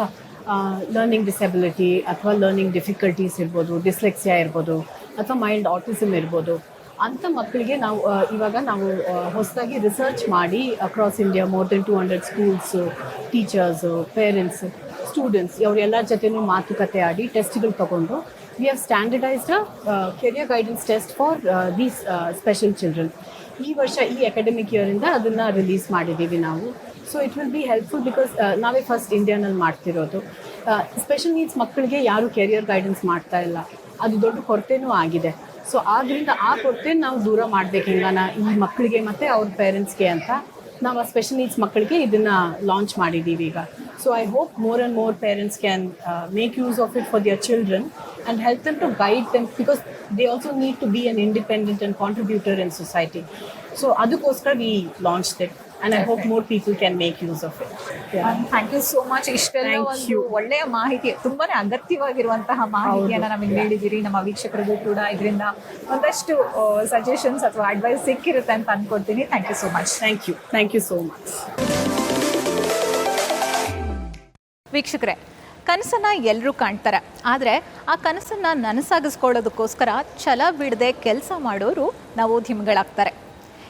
ಲರ್ನಿಂಗ್ ಡಿಸೆಬಿಲಿಟಿ ಅಥವಾ ಲರ್ನಿಂಗ್ ಡಿಫಿಕಲ್ಟೀಸ್ ಇರ್ಬೋದು ಡಿಸ್ಲೆಕ್ಸಿಯಾ ಇರ್ಬೋದು ಅಥವಾ ಮೈಲ್ಡ್ ಆಟಿಸಮ್ ಇರ್ಬೋದು. ಅಂಥ ಮಕ್ಕಳಿಗೆ ನಾವು ಇವಾಗ ನಾವು ಹೊಸದಾಗಿ ರಿಸರ್ಚ್ ಮಾಡಿ across India more than two hundred schools teachers parents students ಅವರೆಲ್ಲರ ಜೊತೆನೂ ಮಾತುಕತೆ ಆಡಿ ಟೆಸ್ಟ್ಗಳು ತಗೊಂಡು we career standardised career guidance test for uh, special children. ಈ ವರ್ಷ ಈ ಅಕಾಡೆಮಿಕ್ ಇಯರಿಂದ ಅದನ್ನು ರಿಲೀಸ್ ಮಾಡಿದ್ದೀವಿ ನಾವು. So it will be helpful because ನಾವೇ ಫಸ್ಟ್ ಇಂಡಿಯಾನಲ್ಲಿ ಮಾಡ್ತಿರೋದು. ಸ್ಪೆಷಲ್ ನೀಡ್ಸ್ ಮಕ್ಕಳಿಗೆ ಯಾರು ಕೆರಿಯರ್ ಗೈಡೆನ್ಸ್ ಮಾಡ್ತಾ ಇಲ್ಲ. ಅದು ದೊಡ್ಡ ಕೊರತೆನೂ ಆಗಿದೆ. ಸೊ ಆದ್ರಿಂದ ಆ ಕೊರತೆ ನಾವು ದೂರ ಮಾಡ್ಬೇಕು ಹಿಂಗಾನ? ಈ ಮಕ್ಕಳಿಗೆ ಮತ್ತು ಅವ್ರ ಪೇರೆಂಟ್ಸ್ಗೆ ಅಂತ. ನಾವು ಆ ಸ್ಪೆಷಲ್ ನೀಡ್ಸ್ ಮಕ್ಕಳಿಗೆ ಇದನ್ನ ಲಾಂಚ್ ಮಾಡಿದ್ದೀವಿ ಈಗ. So I hope and more parents parents can make use of it for their children and help them to guide them because they also need to be an independent and contributor in society. So ಅದಕ್ಕೋಸ್ಕರ we launched it. And I hope more people can make use of it thank you so much ಇಷ್ಟೆಲ್ಲ Thank ಒಂದು you. ಒಳ್ಳೆಯ ಮಾಹಿತಿ ತುಂಬಾನೇ ಅಗತ್ಯವಾಗಿರುವಂತಹ ಮಾಹಿತಿಯನ್ನ ನಮಗೆ ನೀಡಿದಿರಿ ನಮ್ಮ ವೀಕ್ಷಕರಿಗೂ ಕೂಡ ಇದರಿಂದ ಒಂದಷ್ಟು ಸಜೆಷನ್ಸ್ ಅಥವಾ ಅಡ್ವೈಸ್ ಸಿಕ್ಕಿರುತ್ತೆ ಅಂತ ಅನ್ಕೊಡ್ತೀನಿ thank you so much thank you thank you so much ವೀಕ್ಷಕರೇ, ಕನಸನ್ನ ಎಲ್ಲರೂ ಕಾಣ್ತಾರೆ. ಆದರೆ ಆ ಕನಸನ್ನ ನನಸಾಗಿಸ್ಕೊಳ್ಳೋದಕ್ಕೋಸ್ಕರ ಛಲ ಬಿಡದೆ ಕೆಲಸ ಮಾಡೋರು ನವೋದ್ಯಮಿಗಳಾಗ್ತಾರೆ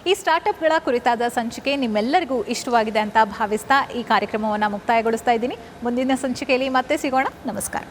ಈ ಸ್ಟಾರ್ಟಪ್ಗಳ ಕುರಿತಾದ ಸಂಚಿಕೆ ನಿಮ್ಮೆಲ್ಲರಿಗೂ ಇಷ್ಟವಾಗಿದೆ ಅಂತ ಭಾವಿಸ್ತಾ ಈ ಕಾರ್ಯಕ್ರಮವನ್ನು ಮುಕ್ತಾಯಗೊಳಿಸ್ತಾ ಇದ್ದೀನಿ. ಮುಂದಿನ ಸಂಚಿಕೆಯಲ್ಲಿ ಮತ್ತೆ ಸಿಗೋಣ. ನಮಸ್ಕಾರ.